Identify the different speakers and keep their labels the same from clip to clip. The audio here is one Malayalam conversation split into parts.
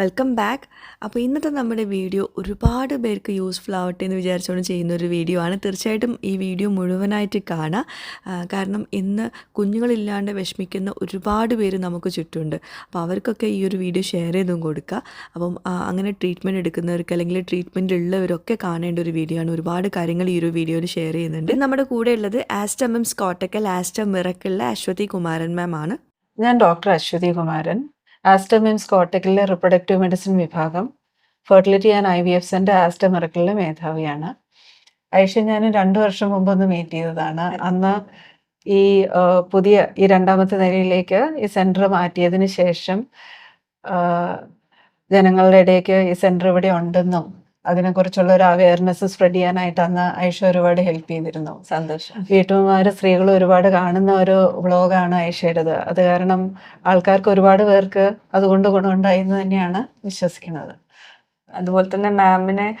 Speaker 1: വെൽക്കം ബാക്ക് അപ്പോൾ ഇന്നത്തെ നമ്മുടെ വീഡിയോ ഒരുപാട് പേർക്ക് യൂസ്ഫുൾ ആവട്ടെ എന്ന് വിചാരിച്ചുകൊണ്ട് ചെയ്യുന്ന ഒരു വീഡിയോ ആണ്. തീർച്ചയായിട്ടും ഈ വീഡിയോ മുഴുവനായിട്ട് കാണാം. കാരണം ഇന്ന് കുഞ്ഞുങ്ങളില്ലാണ്ട് വിഷമിക്കുന്ന ഒരുപാട് പേര് നമുക്ക് ചുറ്റുമുണ്ട്. അപ്പോൾ അവർക്കൊക്കെ ഈ ഒരു വീഡിയോ ഷെയർ ചെയ്തും കൊടുക്കുക. അപ്പം അങ്ങനെ ട്രീറ്റ്മെന്റ് എടുക്കുന്നവർക്ക് അല്ലെങ്കിൽ ട്രീറ്റ്മെന്റ് ഉള്ളവരൊക്കെ കാണേണ്ട ഒരു വീഡിയോ ആണ്. ഒരുപാട് കാര്യങ്ങൾ ഈ ഒരു വീഡിയോയിൽ ഷെയർ ചെയ്യുന്നുണ്ട്. നമ്മുടെ കൂടെ ഉള്ളത് ആസ്റ്റം സ്കോട്ടക്കൽ ആസ്റ്റം മിറക്കിളിലെ അശ്വതി കുമാരൻ മാം ആണ്.
Speaker 2: ഞാൻ ഡോക്ടർ അശ്വതി കുമാരൻ. ആസ്റ്റമിംസ് കോട്ടക്കലിലെ റിപ്രൊഡക്റ്റീവ് മെഡിസിൻ വിഭാഗം. Fertility and I V F സെന്റെ ആസ്റ്റമിറക്കലിലെ മേധാവിയാണ്. ഐഷ ഞാൻ രണ്ടു വർഷം മുമ്പ് ഒന്ന് മീറ്റ് ചെയ്തതാണ്. അന്ന് ഈ പുതിയ ഈ രണ്ടാമത്തെ നിലയിലേക്ക് ഈ സെന്റർ മാറ്റിയതിന് ശേഷം ജനങ്ങളുടെ ഇടയ്ക്ക് ഈ സെന്റർ ഇവിടെ ഉണ്ടെന്നും അതിനെക്കുറിച്ചുള്ള ഒരു അവയർനെസ് സ്പ്രെഡ് ചെയ്യാനായിട്ട് അന്ന് ഐഷ ഒരുപാട് ഹെൽപ്പ് ചെയ്തിരുന്നു.
Speaker 1: സന്തോഷം.
Speaker 2: വീട്ടുമാര് സ്ത്രീകൾ ഒരുപാട് കാണുന്ന ഒരു വ്ളോഗാണ് ഐഷയുടേത്. അത് കാരണം ആൾക്കാർക്ക് ഒരുപാട് പേർക്ക് അതുകൊണ്ട് ഗുണമുണ്ടായി എന്ന് തന്നെയാണ് വിശ്വസിക്കുന്നത്.
Speaker 3: അതുപോലെ തന്നെ മാമിനെ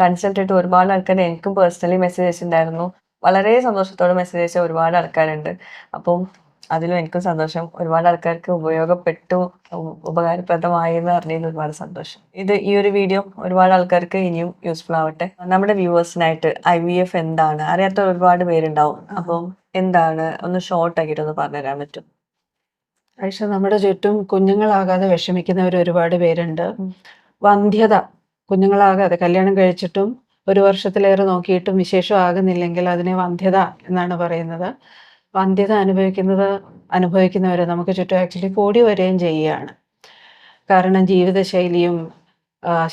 Speaker 3: കൺസൾട്ട് ചെയ്തിട്ട് ഒരുപാട് ആൾക്കാർ എനിക്കും പേഴ്സണലി മെസ്സേജ് അയച്ചിട്ടുണ്ടായിരുന്നു. വളരെ സന്തോഷത്തോടെ മെസ്സേജ് അയച്ച ഒരുപാട് ആൾക്കാരുണ്ട്. അപ്പം അതിലും എനിക്കും സന്തോഷം. ഒരുപാട് ആൾക്കാർക്ക് ഉപയോഗപ്പെട്ടു ഉപകാരപ്രദമായി എന്ന് അറിഞ്ഞതിൽ ഒരുപാട് സന്തോഷം. ഇത് ഈ ഒരു വീഡിയോ ഒരുപാട് ആൾക്കാർക്ക് ഇനിയും യൂസ്ഫുൾ ആവട്ടെ. നമ്മുടെ വ്യൂവേഴ്സിനായിട്ട് ഐ വി എഫ് എന്താണ്? അറിയാത്ത ഒരുപാട് പേരുണ്ടാവും. അപ്പം എന്താണ്? ഒന്ന് ഷോർട്ട് ആക്കിയിട്ട് ഒന്ന് പറഞ്ഞുതരാൻ പറ്റും.
Speaker 2: ഐഷ നമ്മുടെ ചുറ്റും കുഞ്ഞുങ്ങളാകാതെ വിഷമിക്കുന്നവർ ഒരുപാട് പേരുണ്ട്. വന്ധ്യത കുഞ്ഞുങ്ങളാകാതെ കല്യാണം കഴിച്ചിട്ടും ഒരു വർഷത്തിലേറെ നോക്കിയിട്ടും വിശേഷം ആകുന്നില്ലെങ്കിൽ അതിനെ വന്ധ്യത എന്നാണ് പറയുന്നത്. വന്ധ്യത അനുഭവിക്കുന്നത് അനുഭവിക്കുന്നവരെ നമുക്ക് ചുറ്റും ആക്ച്വലി കൂടി വരികയും ചെയ്യുകയാണ്. കാരണം ജീവിതശൈലിയും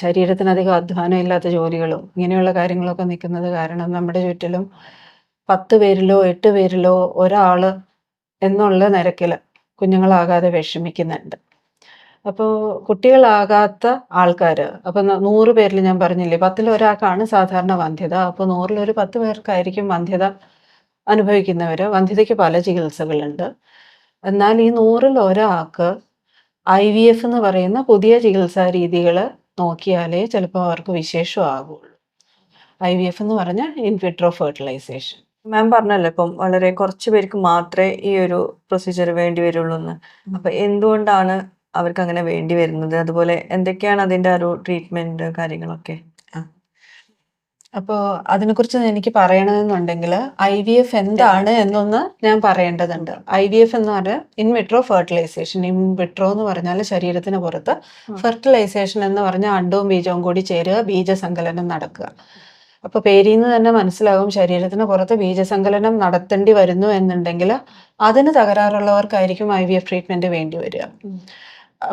Speaker 2: ശരീരത്തിനധികം അധ്വാനം ഇല്ലാത്ത ജോലികളും ഇങ്ങനെയുള്ള കാര്യങ്ങളൊക്കെ നിൽക്കുന്നത് കാരണം നമ്മുടെ ചുറ്റിലും പത്ത് പേരിലോ എട്ട് പേരിലോ ഒരാൾ എന്നുള്ള നിരക്കിൽ കുഞ്ഞുങ്ങളാകാതെ വിഷമിക്കുന്നുണ്ട്. അപ്പോൾ കുട്ടികളാകാത്ത ആൾക്കാർ അപ്പോൾ നൂറ് പേരിൽ ഞാൻ പറഞ്ഞില്ലേ പത്തിൽ ഒരാൾക്കാണ് സാധാരണ വന്ധ്യത അപ്പോൾ നൂറിലൊരു പത്ത് പേർക്കായിരിക്കും വന്ധ്യത അനുഭവിക്കുന്നവർ വന്ധ്യതയ്ക്ക് പല ചികിത്സകളുണ്ട്. എന്നാൽ ഈ നൂറിൽ ഒരാൾക്ക് ഐ വി എഫ് എന്ന് പറയുന്ന പുതിയ ചികിത്സാ രീതികൾ നോക്കിയാലേ ചിലപ്പോൾ അവർക്ക് വിശേഷമാകുള്ളൂ ഐ വി എഫ് എന്ന് പറഞ്ഞാൽ ഇൻവിട്രോ ഫെർട്ടിലൈസേഷൻ
Speaker 3: മാം പറഞ്ഞല്ലോ ഇപ്പം വളരെ കുറച്ച് പേർക്ക് മാത്രമേ ഈ ഒരു പ്രൊസീജിയർ വേണ്ടി വരുള്ളൂ എന്ന്. അപ്പൊ എന്തുകൊണ്ടാണ് അവർക്ക് അങ്ങനെ വേണ്ടി വരുന്നത്? അതുപോലെ എന്തൊക്കെയാണ് അതിന്റെ ഒരു ട്രീറ്റ്മെന്റ് കാര്യങ്ങളൊക്കെ?
Speaker 2: അപ്പോൾ അതിനെക്കുറിച്ച് എനിക്ക് പറയണമെന്നുണ്ടെങ്കിൽ ഐ വി എഫ് എന്താണ് എന്നൊന്ന് ഞാൻ പറയേണ്ടതുണ്ട്. ഐ വി എഫ് എന്ന് പറഞ്ഞാൽ in vitro fertilisation in vitro എന്ന് പറഞ്ഞാൽ ശരീരത്തിന് പുറത്ത് ഫെർട്ടിലൈസേഷൻ എന്ന് പറഞ്ഞാൽ അണ്ടവും ബീജവും കൂടി ചേരുക ബീജസങ്കലനം നടക്കുക. അപ്പോൾ പേരിൽ നിന്ന് തന്നെ മനസ്സിലാകും ശരീരത്തിന് പുറത്ത് ബീജസങ്കലനം നടത്തേണ്ടി വരുന്നു എന്നുണ്ടെങ്കിൽ അതിന് തകരാറുള്ളവർക്കായിരിക്കും ഐ വി എഫ് ട്രീറ്റ്മെന്റ് വേണ്ടി വരിക.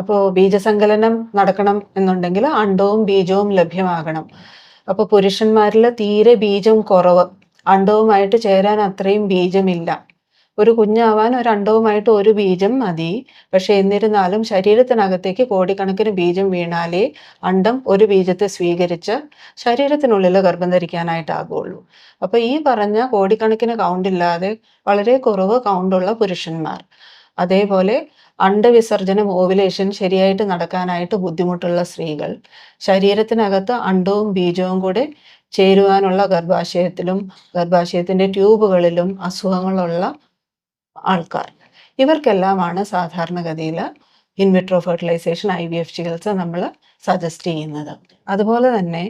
Speaker 2: അപ്പോൾ ബീജസങ്കലനം നടക്കണം എന്നുണ്ടെങ്കിൽ അണ്ടവും ബീജവും ലഭ്യമാകണം. അപ്പോൾ പുരുഷന്മാരിൽ തീരെ ബീജം കുറവ്. അണ്ടവുമായിട്ട് ചേരാൻ അത്രയും ബീജമില്ല. ഒരു കുഞ്ഞാവാൻ ഒരു അണ്ടവുമായിട്ട് ഒരു ബീജം മതി. പക്ഷെ എന്നിരുന്നാലും ശരീരത്തിനകത്തേക്ക് കോടിക്കണക്കിന് ബീജം വീണാലേ അണ്ടം ഒരു ബീജത്തെ സ്വീകരിച്ച് ശരീരത്തിനുള്ളിൽ ഗർഭം ധരിക്കാനായിട്ടാകുള്ളൂ. അപ്പോൾ ഈ പറഞ്ഞ കോടിക്കണക്കിന് കൗണ്ടില്ലാതെ വളരെ കുറവ് കൗണ്ടുള്ള പുരുഷന്മാർ. അതേപോലെ അണ്ടവിസർജനം ഓവുലേഷൻ ശരിയായിട്ട് നടക്കാനായിട്ട് ബുദ്ധിമുട്ടുള്ള സ്ത്രീകൾ. ശരീരത്തിനകത്ത് അണ്ടവും ബീജവും കൂടെ ചേരുവാനുള്ള ഗർഭാശയത്തിലും ഗർഭാശയത്തിന്റെ ട്യൂബുകളിലും അസുഖങ്ങളുള്ള ആൾക്കാർ. ഇവർക്കെല്ലാമാണ് സാധാരണഗതിയിൽ in vitro fertilisation I V F ചികിത്സ നമ്മൾ സജസ്റ്റ് ചെയ്യുന്നത്. അതുപോലെ തന്നെ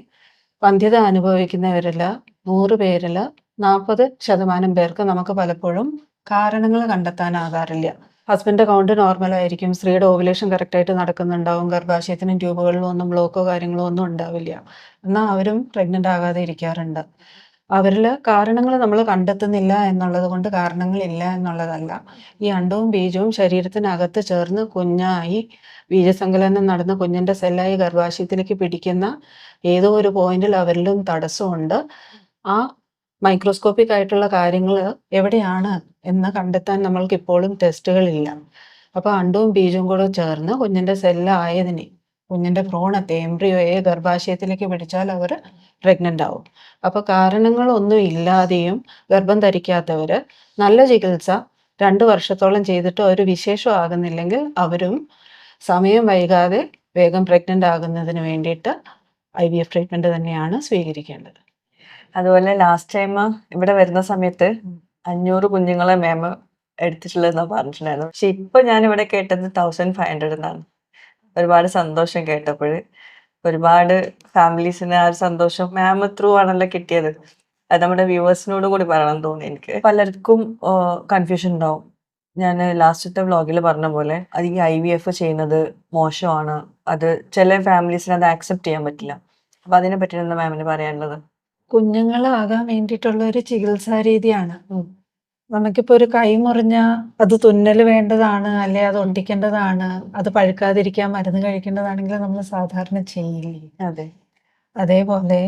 Speaker 2: വന്ധ്യത അനുഭവിക്കുന്നവരിൽ നൂറ് പേരിൽ നാൽപ്പത് ശതമാനം പേർക്ക് നമുക്ക് പലപ്പോഴും കാരണങ്ങൾ കണ്ടെത്താനാകാറില്ല. ഹസ്ബൻഡ് കൗണ്ട് നോർമൽ ആയിരിക്കും. സ്ത്രീയുടെ ഓവുലേഷൻ കറക്റ്റായിട്ട് നടക്കുന്നുണ്ടാവും. ഗർഭാശയത്തിനും ട്യൂബുകളിലും ഒന്നും ബ്ലോക്കോ കാര്യങ്ങളോ ഒന്നും ഉണ്ടാവില്ല. എന്നാൽ അവരും പ്രഗ്നന്റ് ആകാതെ ഇരിക്കാറുണ്ട്. അവരിൽ കാരണങ്ങൾ നമ്മൾ കണ്ടെത്തുന്നില്ല എന്നുള്ളത് കൊണ്ട് കാരണങ്ങളില്ല എന്നുള്ളതല്ല. ഈ അണ്ടവും ബീജവും ശരീരത്തിനകത്ത് ചേർന്ന് കുഞ്ഞായി ബീജസങ്കലനം നടന്ന് കുഞ്ഞിന്റെ സെല്ലായി ഗർഭാശയത്തിലേക്ക് പിടിക്കുന്ന ഏതോ ഒരു പോയിന്റിൽ അവരിലും തടസ്സമുണ്ട്. ആ മൈക്രോസ്കോപ്പിക് ആയിട്ടുള്ള കാര്യങ്ങൾ എവിടെയാണ് എന്ന് കണ്ടെത്താൻ നമ്മൾക്ക് ഇപ്പോഴും ടെസ്റ്റുകളില്ല അപ്പോൾ അണ്ടവും ബീജവും കൂടെ ചേർന്ന് കുഞ്ഞിന്റെ സെല്ലായതിനെ കുഞ്ഞിന്റെ ഭ്രൂണത്തെ എംബ്രിയോയെ ഗർഭാശയത്തിലേക്ക് പിടിച്ചാൽ അവർ പ്രഗ്നന്റ് ആവും. അപ്പോൾ കാരണങ്ങളൊന്നും ഇല്ലാതെയും ഗർഭം ധരിക്കാത്തവർ നല്ല ചികിത്സ രണ്ട് വർഷത്തോളം ചെയ്തിട്ട് ഒരു വിശേഷം ആകുന്നില്ലെങ്കിൽ അവരും സമയം വൈകാതെ വേഗം പ്രഗ്നന്റ് ആകുന്നതിന് വേണ്ടിയിട്ട് ഐ വി എഫ് ട്രീറ്റ്മെന്റ് തന്നെയാണ് സ്വീകരിക്കേണ്ടത്.
Speaker 3: അതുപോലെ ലാസ്റ്റ് ടൈം ഇവിടെ വരുന്ന സമയത്ത് അഞ്ഞൂറ് കുഞ്ഞുങ്ങളെ മാം എടുത്തിട്ടുള്ളതെന്നാണ് പറഞ്ഞിട്ടുണ്ടായിരുന്നു പക്ഷെ ഇപ്പൊ ഞാൻ ഇവിടെ കേട്ടത് തൗസൻഡ് ഫൈവ് ഹൺഡ്രഡ് എന്നാണ്. ഒരുപാട് സന്തോഷം കേട്ടപ്പോൾ ഒരുപാട് ഫാമിലീസിന് ആ ഒരു സന്തോഷം മാം ത്രൂ ആണല്ലോ കിട്ടിയത്. അത് നമ്മുടെ വ്യൂവേഴ്സിനോട് കൂടി പറയണം തോന്നി എനിക്ക്. പലർക്കും കൺഫ്യൂഷൻ ഉണ്ടാവും. ഞാൻ ലാസ്റ്റത്തെ വ്ളോഗിൽ പറഞ്ഞ പോലെ അത് ഈ ഐ വി എഫ് ചെയ്യുന്നത് മോശമാണ്. അത് ചില ഫാമിലീസിന് അത് ആക്സെപ്റ്റ് ചെയ്യാൻ പറ്റില്ല. അപ്പൊ അതിനെ പറ്റി എന്താ മാമിന് പറയാനുള്ളത്.
Speaker 2: കുഞ്ഞുങ്ങളാകാൻ വേണ്ടിയിട്ടുള്ള ഒരു ചികിത്സാ രീതിയാണ് നമുക്കിപ്പോ ഒരു കൈ മുറിഞ്ഞ അത് തുന്നൽ വേണ്ടതാണ് അല്ലെ? അത് ഒട്ടിക്കേണ്ടതാണ് അത് പഴുക്കാതിരിക്കാൻ മരുന്ന് കഴിക്കേണ്ടതാണെങ്കിൽ നമ്മൾ സാധാരണ ചെയ്യില്ലേ?
Speaker 3: അതെ.
Speaker 2: അതേപോലെ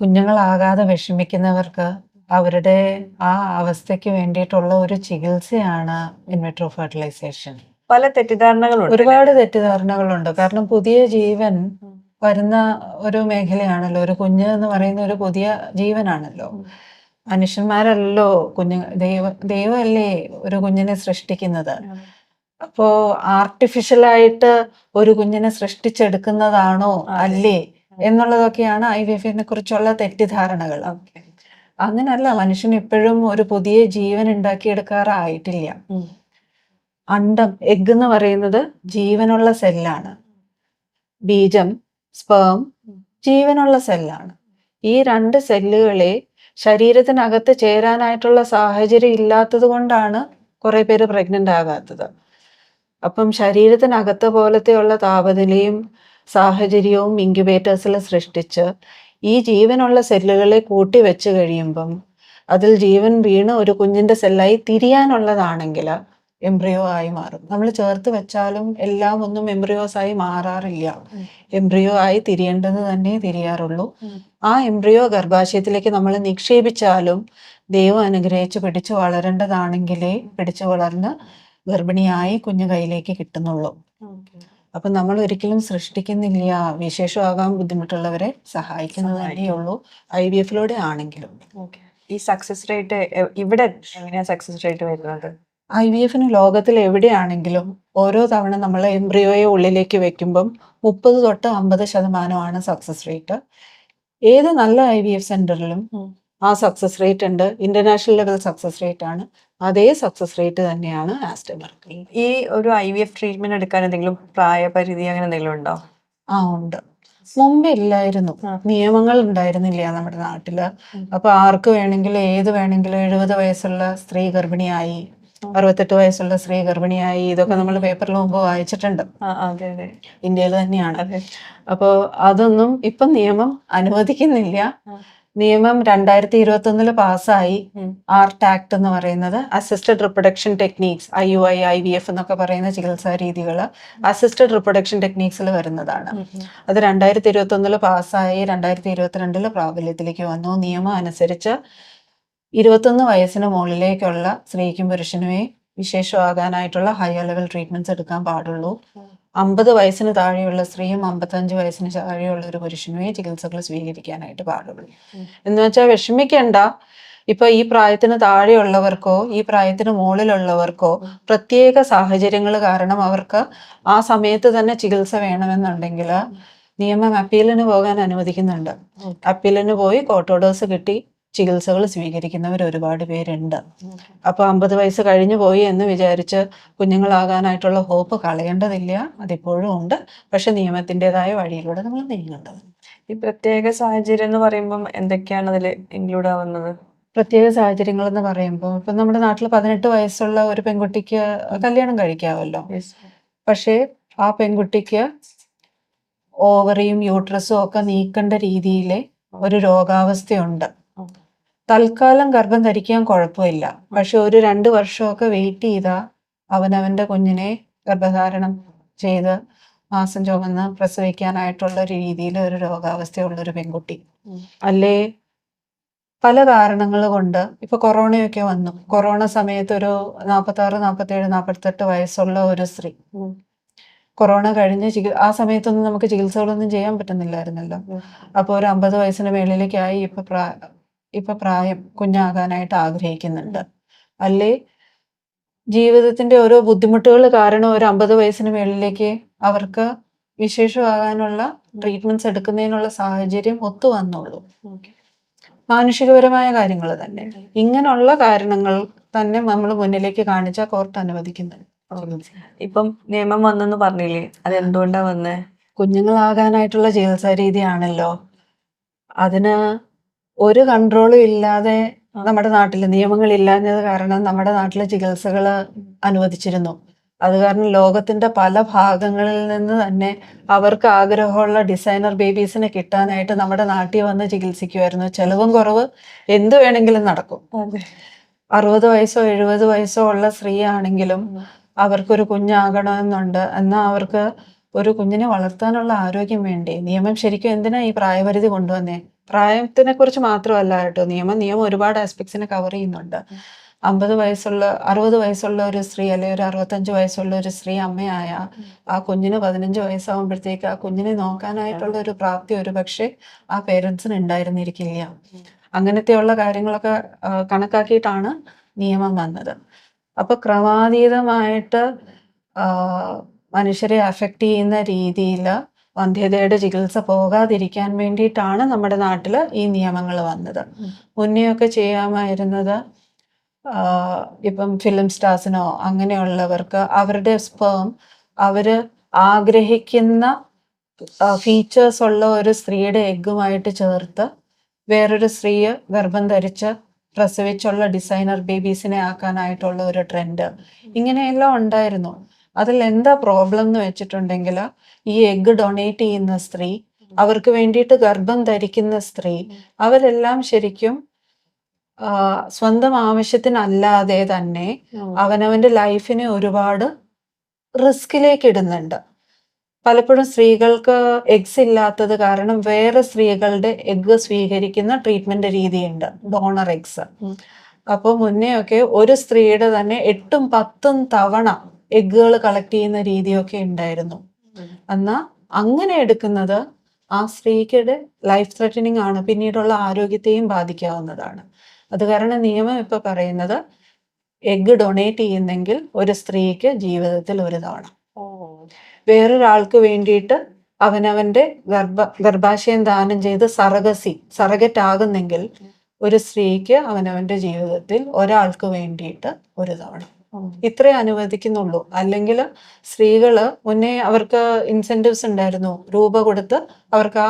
Speaker 2: കുഞ്ഞുങ്ങളാകാതെ വിഷമിക്കുന്നവർക്ക് അവരുടെ ആ അവസ്ഥയ്ക്ക് വേണ്ടിയിട്ടുള്ള ഒരു ചികിത്സയാണ് ഇൻവെട്രോ ഫെർട്ടിലൈസേഷൻ.
Speaker 3: പല തെറ്റിദ്ധാരണകളുണ്ട്
Speaker 2: ഒരുപാട് തെറ്റിദ്ധാരണകളുണ്ട്. കാരണം പുതിയ ജീവൻ വരുന്ന ഒരു മേഖലയാണല്ലോ ഒരു കുഞ്ഞ് എന്ന് പറയുന്ന ഒരു പുതിയ ജീവനാണല്ലോ. മനുഷ്യന്മാരല്ലോ കുഞ്ഞു ദൈവ ദൈവമല്ലേ ഒരു കുഞ്ഞിനെ സൃഷ്ടിക്കുന്നത്. അപ്പോ ആർട്ടിഫിഷ്യലായിട്ട് ഒരു കുഞ്ഞിനെ സൃഷ്ടിച്ചെടുക്കുന്നതാണോ അല്ലേ എന്നുള്ളതൊക്കെയാണ് ഐ വി എഫിനെ കുറിച്ചുള്ള തെറ്റിദ്ധാരണകൾ. അങ്ങനല്ല മനുഷ്യൻ ഇപ്പോഴും ഒരു പുതിയ ജീവൻ ഉണ്ടാക്കിയെടുക്കാറായിട്ടില്ല. അണ്ടം എഗ് എന്ന് പറയുന്നത് ജീവനുള്ള സെല്ലാണ്. ബീജം സ്പേം ജീവനുള്ള സെല്ലാണ് ഈ രണ്ട് സെല്ലുകളെ ശരീരത്തിനകത്ത് ചേരാനായിട്ടുള്ള സാഹചര്യം ഇല്ലാത്തത് കൊണ്ടാണ് കുറെ പേര് പ്രഗ്നന്റ് ആകാത്തത്. അപ്പം ശരീരത്തിനകത്ത് പോലത്തെയുള്ള താപനിലയും സാഹചര്യവും ഇൻക്യുബേറ്റേഴ്സിൽ സൃഷ്ടിച്ച് ഈ ജീവനുള്ള സെല്ലുകളെ കൂട്ടി വെച്ച് കഴിയുമ്പം അതിൽ ജീവൻ വീണ് ഒരു കുഞ്ഞിന്റെ സെല്ലായി തിരിയാനുള്ളതാണെങ്കിൽ എംബ്രിയോ ആയി മാറും. നമ്മൾ ചേർത്ത് വെച്ചാലും എല്ലാം ഒന്നും എംബ്രിയോസ് ആയി മാറാറില്ല. എംബ്രിയോ ആയി തിരിയേണ്ടത് തന്നെ തിരിയാറുള്ളൂ. ആ എംബ്രിയോ ഗർഭാശയത്തിലേക്ക് നമ്മൾ നിക്ഷേപിച്ചാലും ദൈവം അനുഗ്രഹിച്ച് പിടിച്ചു വളരേണ്ടതാണെങ്കിലേ പിടിച്ചു വളർന്ന് ഗർഭിണിയായി കുഞ്ഞു കയ്യിലേക്ക് കിട്ടുന്നുള്ളൂ. അപ്പൊ നമ്മൾ ഒരിക്കലും സൃഷ്ടിക്കുന്നില്ല. വിശേഷമാകാൻ ബുദ്ധിമുട്ടുള്ളവരെ സഹായിക്കുന്നത് തന്നെയുള്ളൂ. ഐ വി എഫിലൂടെ ആണെങ്കിലും.
Speaker 3: ഈ സക്സസ് റേറ്റ് ഇവിടെ എങ്ങനെയാ സക്സസ് റേറ്റ് വരുന്നത്?
Speaker 2: ഐ വി എഫിന് ലോകത്തിൽ എവിടെയാണെങ്കിലും ഓരോ തവണ നമ്മൾ എംബ്രിയോയെ ഉള്ളിലേക്ക് വെക്കുമ്പം മുപ്പത് തൊട്ട് അമ്പത് ശതമാനമാണ് സക്സസ് റേറ്റ് ഏത് നല്ല ഐ വി എഫ് സെന്ററിലും ആ സക്സസ് റേറ്റ് ഉണ്ട്. ഇന്റർനാഷണൽ ലെവൽ സക്സസ് റേറ്റ് ആണ്. അതേ സക്സസ് റേറ്റ് തന്നെയാണ് ആസ്റ്റമർക്ക്
Speaker 3: ഈ ഒരു ഐ വി എഫ് ട്രീറ്റ്മെന്റ് എടുക്കാൻ എന്തെങ്കിലും പ്രായപരിധി അങ്ങനെ എന്തെങ്കിലും ഉണ്ടോ?
Speaker 2: ആ ഉണ്ട്. മുമ്പ് ഇല്ലായിരുന്നു. നിയമങ്ങൾ ഉണ്ടായിരുന്നില്ല നമ്മുടെ നാട്ടിൽ. അപ്പൊ ആർക്ക് വേണമെങ്കിലും ഏത് വേണമെങ്കിലും എഴുപത് വയസ്സുള്ള സ്ത്രീ ഗർഭിണിയായി അറുപത്തെട്ട് വയസ്സുള്ള സ്ത്രീ ഗർഭിണിയായി ഇതൊക്കെ നമ്മൾ പേപ്പറിൽ മുമ്പ് വായിച്ചിട്ടുണ്ട്. ഇന്ത്യയിൽ തന്നെയാണ്.
Speaker 3: അപ്പോ
Speaker 2: അപ്പോൾ അതൊന്നും ഇപ്പം നിയമം അനുവദിക്കുന്നില്ല. നിയമം രണ്ടായിരത്തി ഇരുപത്തി ഒന്നിൽ പാസ്സായി. ആർട്ട് ആക്ട് എന്ന് പറയുന്നത് assisted reproduction techniques I U I I V F എന്നൊക്കെ പറയുന്ന ചികിത്സാ രീതികൾ അസിസ്റ്റഡ് റിപ്രൊഡക്ഷൻ ടെക്നീക്സിൽ വരുന്നതാണ്. അത് രണ്ടായിരത്തി ഇരുപത്തി ഒന്നിൽ പാസ്സായി രണ്ടായിരത്തി ഇരുപത്തിരണ്ടിൽ പ്രാബല്യത്തിലേക്ക് വന്നു. നിയമം അനുസരിച്ച് ഇരുപത്തൊന്ന് വയസ്സിന് മുകളിലേക്കുള്ള സ്ത്രീക്കും പുരുഷനുമേ വിശേഷമാകാനായിട്ടുള്ള ഹൈ ലെവൽ ട്രീറ്റ്മെന്റ്സ് എടുക്കാൻ പാടുള്ളൂ. അമ്പത് വയസ്സിന് താഴെയുള്ള സ്ത്രീയും അമ്പത്തഞ്ച് വയസ്സിന് താഴെയുള്ള ഒരു പുരുഷനുമേ ചികിത്സകൾ സ്വീകരിക്കാനായിട്ട് പാടുള്ളൂ. എന്ന് വെച്ചാൽ വിഷമിക്കേണ്ട. ഇപ്പൊ ഈ പ്രായത്തിന് താഴെയുള്ളവർക്കോ ഈ പ്രായത്തിന് മുകളിലുള്ളവർക്കോ പ്രത്യേക സാഹചര്യങ്ങൾ കാരണം അവർക്ക് ആ സമയത്ത് തന്നെ ചികിത്സ വേണമെന്നുണ്ടെങ്കിൽ നിയമം അപ്പീലിന് പോകാൻ അനുവദിക്കുന്നുണ്ട്. അപ്പീലിന് പോയി കോർട്ട് ഓർഡേഴ്സ് കിട്ടി. ചികിത്സകൾ സ്വീകരിക്കുന്നവർ ഒരുപാട് പേരുണ്ട്. അപ്പോൾ അമ്പത് വയസ്സ് കഴിഞ്ഞു പോയി എന്ന് വിചാരിച്ച് കുഞ്ഞുങ്ങളാകാനായിട്ടുള്ള ഹോപ്പ് കളയേണ്ടതില്ല. അതിപ്പോഴും ഉണ്ട്. പക്ഷെ നിയമത്തിന്റെതായ വഴിയിലൂടെ നമ്മൾ നീങ്ങേണ്ടത്.
Speaker 3: ഈ പ്രത്യേക സാഹചര്യം എന്ന് പറയുമ്പം എന്തൊക്കെയാണ് അതിൽ ഇൻക്ലൂഡ് ആവുന്നത്?
Speaker 2: പ്രത്യേക സാഹചര്യങ്ങൾ എന്ന് പറയുമ്പോൾ ഇപ്പം നമ്മുടെ നാട്ടിൽ പതിനെട്ട് വയസ്സുള്ള ഒരു പെൺകുട്ടിക്ക് കല്യാണം കഴിക്കാമല്ലോ പക്ഷേ ആ പെൺകുട്ടിക്ക് ഓവറിയും യൂട്രസും ഒക്കെ നീക്കേണ്ട രീതിയിലെ ഒരു രോഗാവസ്ഥയുണ്ട്. തൽക്കാലം ഗർഭം ധരിക്കാൻ കുഴപ്പമില്ല. പക്ഷെ ഒരു രണ്ട് വർഷമൊക്കെ വെയിറ്റ് ചെയ്താൽ അവനവന്റെ കുഞ്ഞിനെ ഗർഭധാരണം ചെയ്ത് മാസം ചുമന്ന് പ്രസവിക്കാനായിട്ടുള്ള ഒരു രീതിയിൽ ഒരു രോഗാവസ്ഥയുള്ള ഒരു പെൺകുട്ടി അല്ലേ? പല കാരണങ്ങൾ കൊണ്ട് ഇപ്പൊ കൊറോണയൊക്കെ വന്നു. കൊറോണ സമയത്ത് ഒരു നാൽപ്പത്താറ് നാൽപ്പത്തേഴ് നാൽപ്പത്തെട്ട് വയസ്സുള്ള ഒരു സ്ത്രീ. കൊറോണ കഴിഞ്ഞ് ചികി- ആ സമയത്തൊന്നും നമുക്ക് ചികിത്സകളൊന്നും ചെയ്യാൻ പറ്റുന്നില്ലായിരുന്നല്ലോ.
Speaker 3: അപ്പൊ
Speaker 2: അപ്പോൾ ഒരു അമ്പത് വയസ്സിന് മേളിലേക്കായി ഇപ്പൊ ഇപ്പൊ പ്രായം കുഞ്ഞാകാനായിട്ട് ആഗ്രഹിക്കുന്നുണ്ട്. അല്ലേ? ജീവിതത്തിന്റെ ഓരോ ബുദ്ധിമുട്ടുകൾ കാരണം ഒരു അമ്പത് വയസ്സിന് മേളിലേക്ക് അവർക്ക് വിശേഷമാകാനുള്ള ട്രീറ്റ്മെന്റ്സ് എടുക്കുന്നതിനുള്ള സാഹചര്യം ഒത്തു വന്നുള്ളൂ. മാനുഷികപരമായ കാര്യങ്ങൾ തന്നെ. ഇങ്ങനെയുള്ള കാരണങ്ങൾ തന്നെ നമ്മൾ മുന്നിലേക്ക് കാണിച്ചാൽ കോർട്ട് അനുവദിക്കുന്നുണ്ട്
Speaker 3: ഇപ്പം നിയമം വന്നെന്ന് പറഞ്ഞില്ലേ? അത് എന്തുകൊണ്ടാ വന്നേ?
Speaker 2: കുഞ്ഞുങ്ങളാകാനായിട്ടുള്ള ചികിത്സാ രീതിയാണല്ലോ. അതിന് ഒരു കൺട്രോളും ഇല്ലാതെ നമ്മുടെ നാട്ടിൽ നിയമങ്ങൾ ഇല്ലാഞ്ഞത് കാരണം നമ്മുടെ നാട്ടിലെ ചികിത്സകൾ അനുവദിച്ചിരുന്നു. അത് കാരണം ലോകത്തിന്റെ പല ഭാഗങ്ങളിൽ നിന്ന് തന്നെ അവർക്ക് ആഗ്രഹമുള്ള ഡിസൈനർ ബേബീസിനെ കിട്ടാനായിട്ട് നമ്മുടെ നാട്ടിൽ വന്ന് ചികിത്സിക്കുമായിരുന്നു ചെലവും കുറവ് എന്ത് വേണമെങ്കിലും നടക്കും. അറുപത് വയസ്സോ എഴുപത് വയസ്സോ ഉള്ള സ്ത്രീ ആണെങ്കിലും അവർക്കൊരു കുഞ്ഞാകണമെന്നുണ്ട് എന്നാൽ അവർക്ക് ഒരു കുഞ്ഞിനെ വളർത്താനുള്ള ആരോഗ്യം വേണ്ടേ? നിയമം ശരിക്കും എന്തിനാ ഈ പ്രായപരിധി കൊണ്ടുവന്നേ? പ്രായത്തിനെ കുറിച്ച് മാത്രമല്ല കേട്ടോ. നിയമം നിയമം ഒരുപാട് ആസ്പെക്ട്സിനെ കവർ ചെയ്യുന്നുണ്ട്. അമ്പത് വയസ്സുള്ള അറുപത് വയസ്സുള്ള ഒരു സ്ത്രീ അല്ലെങ്കിൽ ഒരു അറുപത്തഞ്ച് വയസ്സുള്ള ഒരു സ്ത്രീ അമ്മയായ ആ കുഞ്ഞിന് പതിനഞ്ച് വയസ്സാകുമ്പോഴത്തേക്ക് ആ കുഞ്ഞിനെ നോക്കാനായിട്ടുള്ള ഒരു പ്രാപ്തി ഒരു പക്ഷേ ആ പേരൻസിന് ഉണ്ടായിരുന്നിരിക്കില്ല. അങ്ങനത്തെയുള്ള കാര്യങ്ങളൊക്കെ കണക്കാക്കിയിട്ടാണ് നിയമം വന്നത്. അപ്പൊ ക്രമാതീതമായിട്ട് മനുഷ്യരെ അഫക്റ്റ് ചെയ്യുന്ന രീതിയിൽ വന്ധ്യതയുടെ ചികിത്സ പോകാതിരിക്കാൻ വേണ്ടിയിട്ടാണ് നമ്മുടെ നാട്ടിൽ ഈ നിയമങ്ങൾ വന്നത്. മുന്നെയൊക്കെ ചെയ്യാമായിരുന്നത് ഇപ്പം ഫിലിം സ്റ്റാർസിനോ അങ്ങനെയുള്ളവർക്ക് അവരുടെ സ്പേം അവർ ആഗ്രഹിക്കുന്ന ഫീച്ചേഴ്സ് ഉള്ള ഒരു സ്ത്രീയുടെ എഗ്ഗുമായിട്ട് ചേർത്ത് വേറൊരു സ്ത്രീയെ ഗർഭം ധരിച്ച് പ്രസവിച്ചുള്ള ഡിസൈനർ ബേബീസിനെ ആക്കാനായിട്ടുള്ള ഒരു ട്രെൻഡ് ഇങ്ങനെയെല്ലാം ഉണ്ടായിരുന്നു. അതിൽ എന്താ പ്രോബ്ലം എന്ന് വെച്ചിട്ടുണ്ടെങ്കിൽ ഈ എഗ്ഗ് ഡൊണേറ്റ് ചെയ്യുന്ന സ്ത്രീ അവർക്ക് വേണ്ടിയിട്ട് ഗർഭം ധരിക്കുന്ന സ്ത്രീ അവരെല്ലാം ശരിക്കും സ്വന്തം ആവശ്യത്തിനല്ലാതെ തന്നെ അവനവന്റെ ലൈഫിനെ ഒരുപാട് റിസ്കിലേക്ക് ഇടുന്നുണ്ട്. പലപ്പോഴും സ്ത്രീകൾക്ക് എഗ്സ് ഇല്ലാത്തത് കാരണം വേറെ സ്ത്രീകളുടെ എഗ്ഗ് സ്വീകരിക്കുന്ന ട്രീറ്റ്മെന്റ് രീതിയുണ്ട് ഡോണർ എഗ്സ്. അപ്പോൾ മുന്നേയൊക്കെ ഒരു സ്ത്രീയുടെ തന്നെ എട്ടും പത്തും തവണ എഗ്ഗുകൾ കളക്ട് ചെയ്യുന്ന രീതിയൊക്കെ ഉണ്ടായിരുന്നു. എന്നാൽ അങ്ങനെ എടുക്കുന്നത് ആ സ്ത്രീയുടെ ലൈഫ് ത്രെറ്റനിങ് ആണ്. പിന്നീടുള്ള ആരോഗ്യത്തെയും ബാധിക്കാവുന്നതാണ്. അത് കാരണം നിയമം ഇപ്പൊ പറയുന്നത് എഗ്ഗ് ഡൊണേറ്റ് ചെയ്യുന്നെങ്കിൽ ഒരു സ്ത്രീക്ക് ജീവിതത്തിൽ ഒരു തവണ. വേറൊരാൾക്ക് വേണ്ടിയിട്ട് അവനവന്റെ ഗർഭ ഗർഭാശയം ദാനം ചെയ്ത് സറഗസി സറഗറ്റ് ആകുന്നെങ്കിൽ ഒരു സ്ത്രീക്ക് അവനവന്റെ ജീവിതത്തിൽ ഒരാൾക്ക് വേണ്ടിയിട്ട് ഒരു തവണ. ഇത്രേ അനുവദിക്കുന്നുള്ളൂ. അല്ലെങ്കിൽ സ്ത്രീകൾ മുന്നേ അവർക്ക് ഇൻസെന്റീവ്സ് ഉണ്ടായിരുന്നു. രൂപ കൊടുത്ത് അവർക്ക്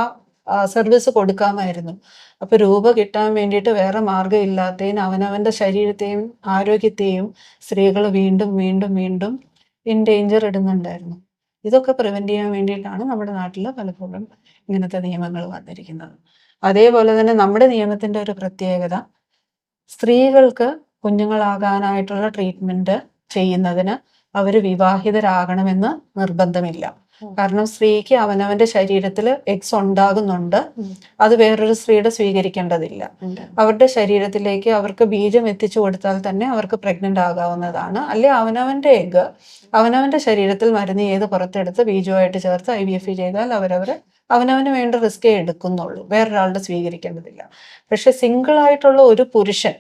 Speaker 2: ആ സർവീസ് കൊടുക്കാമായിരുന്നു. അപ്പൊ രൂപ കിട്ടാൻ വേണ്ടിയിട്ട് വേറെ മാർഗം ഇല്ലാത്തതിന് അവനവന്റെ ശരീരത്തെയും ആരോഗ്യത്തെയും സ്ത്രീകൾ വീണ്ടും വീണ്ടും വീണ്ടും ഇൻ ഡേഞ്ചർ ഇടുന്നുണ്ടായിരുന്നു. ഇതൊക്കെ പ്രിവെന്റ് ചെയ്യാൻ വേണ്ടിയിട്ടാണ് നമ്മുടെ നാട്ടിൽ പലപ്പോഴും ഇങ്ങനത്തെ നിയമങ്ങൾ വന്നിരിക്കുന്നത്. അതേപോലെ തന്നെ നമ്മുടെ നിയമത്തിന്റെ ഒരു പ്രത്യേകത സ്ത്രീകൾക്ക് കുഞ്ഞുങ്ങളാകാനായിട്ടുള്ള ട്രീറ്റ്മെന്റ് ചെയ്യുന്നതിന് അവർ വിവാഹിതരാകണമെന്ന് നിർബന്ധമില്ല. കാരണം സ്ത്രീക്ക് അവനവന്റെ ശരീരത്തിൽ എക്സ് ഉണ്ടാകുന്നുണ്ട്. അത് വേറൊരു സ്ത്രീയുടെ സ്വീകരിക്കേണ്ടതില്ല. അവരുടെ ശരീരത്തിലേക്ക് അവർക്ക് ബീജം എത്തിച്ചു കൊടുത്താൽ തന്നെ അവർക്ക് പ്രഗ്നന്റ് ആകാവുന്നതാണ്. അല്ലെ അവനവന്റെ എഗ് അവനവന്റെ ശരീരത്തിൽ മരുന്ന് ചെയ്ത് പുറത്തെടുത്ത് ബീജുമായിട്ട് ചേർത്ത് ഐ വി എഫ് ചെയ്താൽ അവരവർ അവനവന് വേണ്ട റിസ്കേ എടുക്കുന്നുള്ളൂ. വേറൊരാളുടെ സ്വീകരിക്കേണ്ടതില്ല. പക്ഷെ സിംഗിൾ ആയിട്ടുള്ള ഒരു പുരുഷൻ.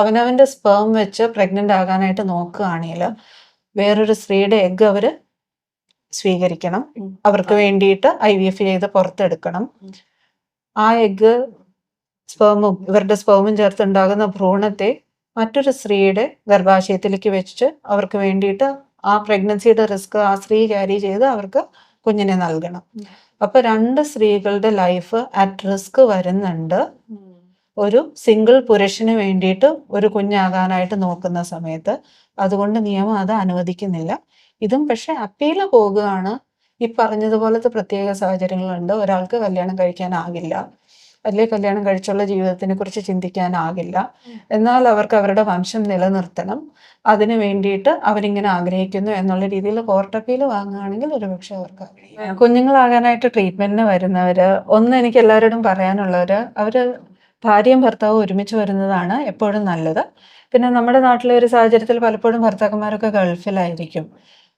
Speaker 2: അവനവന്റെ സ്പേം വെച്ച് പ്രഗ്നന്റ് ആകാനായിട്ട് നോക്കുകയാണെങ്കിൽ വേറൊരു സ്ത്രീയുടെ എഗ് അവർ സ്വീകരിക്കണം. അവർക്ക് വേണ്ടിയിട്ട് ഐ വി എഫ് ചെയ്ത് പുറത്തെടുക്കണം. ആ എഗ് സ്പേമും ഇവരുടെ സ്പേമും ചേർത്തുണ്ടാകുന്ന ഭ്രൂണത്തെ മറ്റൊരു സ്ത്രീയുടെ ഗർഭാശയത്തിലേക്ക് വെച്ച് അവർക്ക് വേണ്ടിയിട്ട് ആ പ്രഗ്നൻസിയുടെ റിസ്ക് ആ സ്ത്രീ ക്യാരി ചെയ്ത് അവർക്ക് കുഞ്ഞിനെ നൽകണം. അപ്പൊ രണ്ട് സ്ത്രീകളുടെ ലൈഫ് അറ്റ് റിസ്ക് വരുന്നുണ്ട്. ഒരു സിംഗിൾ പുരുഷന് വേണ്ടിയിട്ട് ഒരു കുഞ്ഞാകാനായിട്ട് നോക്കുന്ന സമയത്ത് അതുകൊണ്ട് നിയമം അത് അനുവദിക്കുന്നില്ല. ഇതും പക്ഷെ അപ്പീൽ പോകുകയാണ്. ഈ പറഞ്ഞതുപോലത്തെ പ്രത്യേക സാഹചര്യങ്ങളുണ്ട്. ഒരാൾക്ക് കല്യാണം കഴിക്കാനാകില്ല. അല്ലെ കല്യാണം കഴിച്ചുള്ള ജീവിതത്തിനെ കുറിച്ച് ചിന്തിക്കാനാകില്ല. എന്നാൽ അവർക്ക് അവരുടെ വംശം നിലനിർത്തണം. അതിനു വേണ്ടിയിട്ട് അവരിങ്ങനെ ആഗ്രഹിക്കുന്നു എന്നുള്ള രീതിയിൽ കോർട്ട് അപ്പീൽ വാങ്ങുകയാണെങ്കിൽ ഒരുപക്ഷെ അവർക്ക് ആഗ്രഹിക്കും കുഞ്ഞുങ്ങളാകാനായിട്ട് ട്രീറ്റ്മെന്റിന് വരുന്നവര് ഒന്ന് എനിക്ക് എല്ലാവരോടും പറയാനുള്ളവര് അവർ ഭാര്യയും ഭർത്താവും ഒരുമിച്ച് വരുന്നതാണ് എപ്പോഴും നല്ലത് പിന്നെ നമ്മുടെ നാട്ടിലെ ഒരു സാഹചര്യത്തിൽ പലപ്പോഴും ഭർത്താക്കന്മാരൊക്കെ ഗൾഫിലായിരിക്കും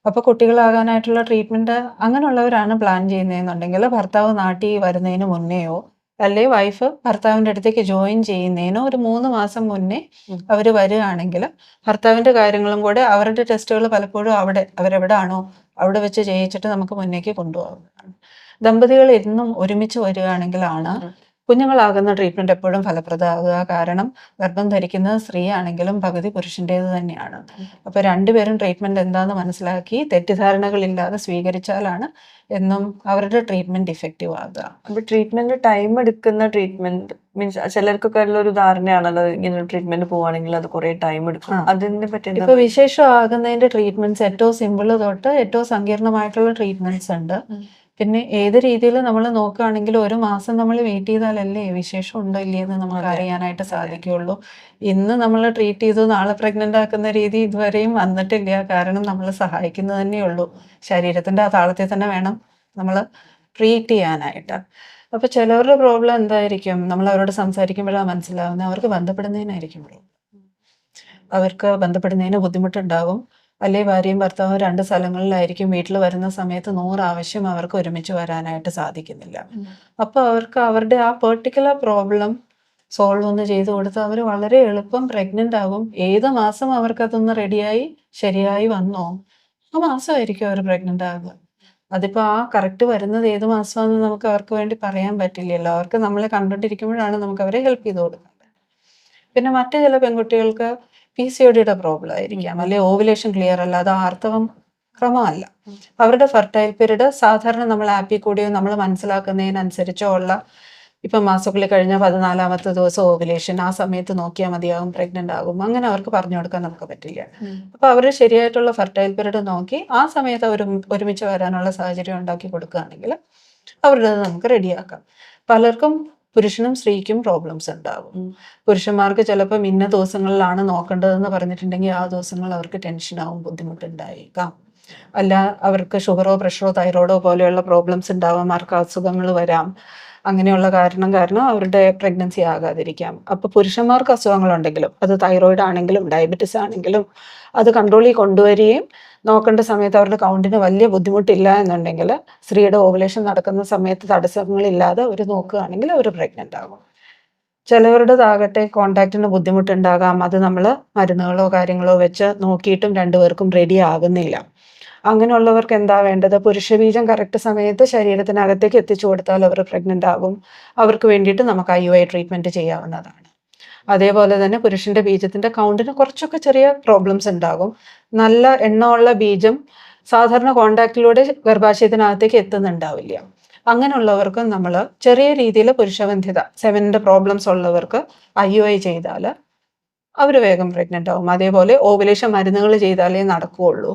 Speaker 2: അപ്പൊ കുട്ടികളാകാനായിട്ടുള്ള ട്രീറ്റ്മെന്റ് അങ്ങനെയുള്ളവരാണ് പ്ലാൻ ചെയ്യുന്നതെന്നുണ്ടെങ്കിൽ ഭർത്താവ് നാട്ടിൽ വരുന്നതിന് മുന്നേയോ അല്ലെ വൈഫ് ഭർത്താവിന്റെ അടുത്തേക്ക് ജോയിൻ ചെയ്യുന്നതിനോ ഒരു മൂന്ന് മാസം മുന്നേ. അവർ വരികയാണെങ്കിൽ ഭർത്താവിന്റെ കാര്യങ്ങളും കൂടെ അവരുടെ ടെസ്റ്റുകൾ പലപ്പോഴും അവിടെ അവരെവിടാണോ അവിടെ വെച്ച് ചെയ്യിച്ചിട്ട് നമുക്ക് മുന്നേക്ക് കൊണ്ടുപോകുന്നതാണ് ദമ്പതികൾ എന്നും ഒരുമിച്ച് വരികയാണെങ്കിലാണ്. കുഞ്ഞുങ്ങളാകുന്ന ട്രീറ്റ്മെന്റ് എപ്പോഴും ഫലപ്രദമാകുക. കാരണം ഗർഭം ധരിക്കുന്നത് സ്ത്രീ ആണെങ്കിലും പകുതി പുരുഷന്റേത് തന്നെയാണ്. അപ്പോൾ രണ്ടുപേരും ട്രീറ്റ്മെന്റ് എന്താണെന്ന് മനസ്സിലാക്കി തെറ്റിദ്ധാരണകളില്ലാതെ സ്വീകരിച്ചാലാണ് എന്നും അവരുടെ ട്രീറ്റ്മെന്റ് ഇഫക്റ്റീവ് ആകുക.
Speaker 3: അപ്പൊ ട്രീറ്റ്മെന്റ് ടൈം എടുക്കുന്ന ട്രീറ്റ്മെന്റ് മീൻസ് ചിലർക്കൊക്കെ ഉള്ള ഒരു ധാരണയാണല്ലോ ഇങ്ങനെ ട്രീറ്റ്മെന്റ് പോവാണെങ്കിൽ അത് കുറെ ടൈം എടുക്കും. അതിനെ പറ്റി
Speaker 2: ഇപ്പൊ വിശേഷമാകുന്നതിന്റെ ട്രീറ്റ്മെന്റ്സ് ഏറ്റവും സിമ്പിൾ തൊട്ട് ഏറ്റവും സങ്കീർണമായിട്ടുള്ള ട്രീറ്റ്മെന്റ്സ് ഉണ്ട്. പിന്നെ ഏത് രീതിയിൽ നമ്മൾ നോക്കുകയാണെങ്കിൽ ഒരു മാസം നമ്മൾ വെയിറ്റ് ചെയ്താലല്ലേ വിശേഷം ഉണ്ടോ ഇല്ലയെന്ന് നമുക്ക്. അറിയാനായിട്ട് സാധിക്കുകയുള്ളൂ. ഇന്ന് നമ്മൾ ട്രീറ്റ് ചെയ്തു നാളെ പ്രഗ്നന്റ് ആക്കുന്ന രീതി ഇതുവരെയും വന്നിട്ടില്ല. കാരണം നമ്മൾ സഹായിക്കുന്നത് തന്നെയുള്ളൂ ശരീരത്തിന്റെ ആ താളത്തിൽ തന്നെ വേണം നമ്മൾ ട്രീറ്റ് ചെയ്യാനായിട്ട്. അപ്പൊ ചിലവരുടെ പ്രോബ്ലം എന്തായിരിക്കും? നമ്മൾ അവരോട് സംസാരിക്കുമ്പോഴാണ് മനസ്സിലാവുന്നത് അവർക്ക് ബന്ധപ്പെടുന്നതിനായിരിക്കും. അവർക്ക് ബന്ധപ്പെടുന്നതിന് ബുദ്ധിമുട്ടുണ്ടാവും. അല്ലെ ഭാര്യയും ഭർത്താവും രണ്ട് സ്ഥലങ്ങളിലായിരിക്കും വീട്ടിൽ വരുന്ന സമയത്ത് നൂറ് ആവശ്യം അവർക്ക് ഒരുമിച്ച് വരാനായിട്ട് സാധിക്കുന്നില്ല.
Speaker 3: അപ്പൊ
Speaker 2: അപ്പോൾ അവർക്ക് അവരുടെ ആ പെർട്ടിക്കുലർ പ്രോബ്ലം സോൾവ് ഒന്ന് ചെയ്തു കൊടുത്ത് അവർ വളരെ എളുപ്പം പ്രഗ്നന്റ് ആകും. ഏത് മാസം അവർക്കതൊന്ന് റെഡിയായി ശരിയായി വന്നോ ആ മാസമായിരിക്കും അവർ പ്രഗ്നന്റ് ആകുക അതിപ്പോ ആ കറക്റ്റ് വരുന്നത് ഏത് മാസമാണെന്ന് നമുക്ക് അവർക്ക് വേണ്ടി പറയാൻ പറ്റില്ലല്ലോ. അവർക്ക് നമ്മളെ കണ്ടിട്ടിരിക്കുമ്പോഴാണ് നമുക്ക് അവരെ ഹെൽപ്പ് ചെയ്ത് കൊടുക്കുന്നത്. പിന്നെ മറ്റു ചില പെൺകുട്ടികൾക്ക് പി സി ഒ ഡിയുടെ പ്രോബ്ലം ആയിരിക്കാം. അല്ലെ ഓവുലേഷൻ ക്ലിയർ അല്ല അത് ആർത്തവം ക്രമമല്ല. അവരുടെ ഫെർട്ടൈൽ പീരീഡ് സാധാരണ നമ്മൾ ആപ്പിൽ കൂടിയോ നമ്മൾ മനസ്സിലാക്കുന്നതിനനുസരിച്ചോ ഉള്ള ഇപ്പം മാസക്കുള്ളി കഴിഞ്ഞ പതിനാലാമത്തെ ദിവസം ഓവുലേഷൻ ആ സമയത്ത് നോക്കിയാൽ മതിയാകും പ്രഗ്നന്റ് ആകും. അങ്ങനെ അവർക്ക് പറഞ്ഞു കൊടുക്കാൻ നമുക്ക് പറ്റില്ല. അപ്പൊ അവർ ശരിയായിട്ടുള്ള ഫെർട്ടൈൽ പീരീഡ് നോക്കി ആ സമയത്ത് അവർ ഒരുമിച്ച് വരാനുള്ള സാഹചര്യം ഉണ്ടാക്കി കൊടുക്കുകയാണെങ്കിൽ അവരുടെ നമുക്ക് റെഡിയാക്കാം പലർക്കും പുരുഷനും സ്ത്രീക്കും പ്രോബ്ലംസ് ഉണ്ടാകും. പുരുഷന്മാർക്ക് ചിലപ്പം ഇന്ന ദിവസങ്ങളിലാണ് നോക്കേണ്ടതെന്ന് പറഞ്ഞിട്ടുണ്ടെങ്കിൽ ആ ദിവസങ്ങൾ അവർക്ക് ടെൻഷനാവും ബുദ്ധിമുട്ടുണ്ടായേക്കാം. അല്ല അവർക്ക് ഷുഗറോ പ്രഷറോ തൈറോയിഡോ പോലെയുള്ള പ്രോബ്ലംസ് ഉണ്ടാവാം അവർക്ക് അസുഖങ്ങൾ വരാം. അങ്ങനെയുള്ള കാരണം കാരണം അവരുടെ പ്രഗ്നൻസി ആകാതിരിക്കാം. അപ്പോൾ പുരുഷന്മാർക്ക് അസുഖങ്ങളുണ്ടെങ്കിലും അത് തൈറോയിഡ് ആണെങ്കിലും ഡയബറ്റിസ് ആണെങ്കിലും അത് കൺട്രോളിൽ കൊണ്ടുവരികയും നോക്കേണ്ട സമയത്ത് അവരുടെ കൗണ്ടിന് വലിയ ബുദ്ധിമുട്ടില്ല എന്നുണ്ടെങ്കിൽ സ്ത്രീയുടെ ഓവുലേഷൻ നടക്കുന്ന സമയത്ത് തടസ്സങ്ങളില്ലാതെ അവർ നോക്കുകയാണെങ്കിൽ അവർ പ്രഗ്നന്റ് ആകും. ചിലവരുടെ ചിലവരുടേതാകട്ടെ കോണ്ടാക്റ്റിന് ബുദ്ധിമുട്ടുണ്ടാകാം. അത് നമ്മൾ മരുന്നുകളോ കാര്യങ്ങളോ വെച്ച് നോക്കിയിട്ടും രണ്ടുപേർക്കും റെഡി ആകുന്നില്ല. അങ്ങനെയുള്ളവർക്ക് എന്താ വേണ്ടത്? പുരുഷബീജം കറക്റ്റ് സമയത്ത് ശരീരത്തിനകത്തേക്ക് എത്തിച്ചു കൊടുത്താൽ അവർ പ്രഗ്നന്റ് ആകും. അവർക്ക് വേണ്ടിയിട്ട് നമുക്ക് ഐ യു ഐ ട്രീറ്റ്മെന്റ് ചെയ്യാവുന്നതാണ്. അതേപോലെ തന്നെ പുരുഷന്റെ ബീജത്തിന്റെ കൗണ്ടിന് കുറച്ചൊക്കെ ചെറിയ പ്രോബ്ലംസ് ഉണ്ടാകും. നല്ല എണ്ണമുള്ള ബീജം സാധാരണ കോണ്ടാക്റ്റിലൂടെ ഗർഭാശയത്തിനകത്തേക്ക് എത്തുന്നുണ്ടാവില്ല. അങ്ങനെയുള്ളവർക്കും നമ്മൾ ചെറിയ രീതിയിൽ പുരുഷബന്ധിത സെവന്റെ പ്രോബ്ലംസ് ഉള്ളവർക്ക് ഐ ഒ ഐ ചെയ്താൽ അവർ വേഗം പ്രഗ്നന്റ് ആവും. അതേപോലെ ഓവുലേഷൻ മരുന്നുകൾ ചെയ്താലേ നടക്കുകയുള്ളൂ.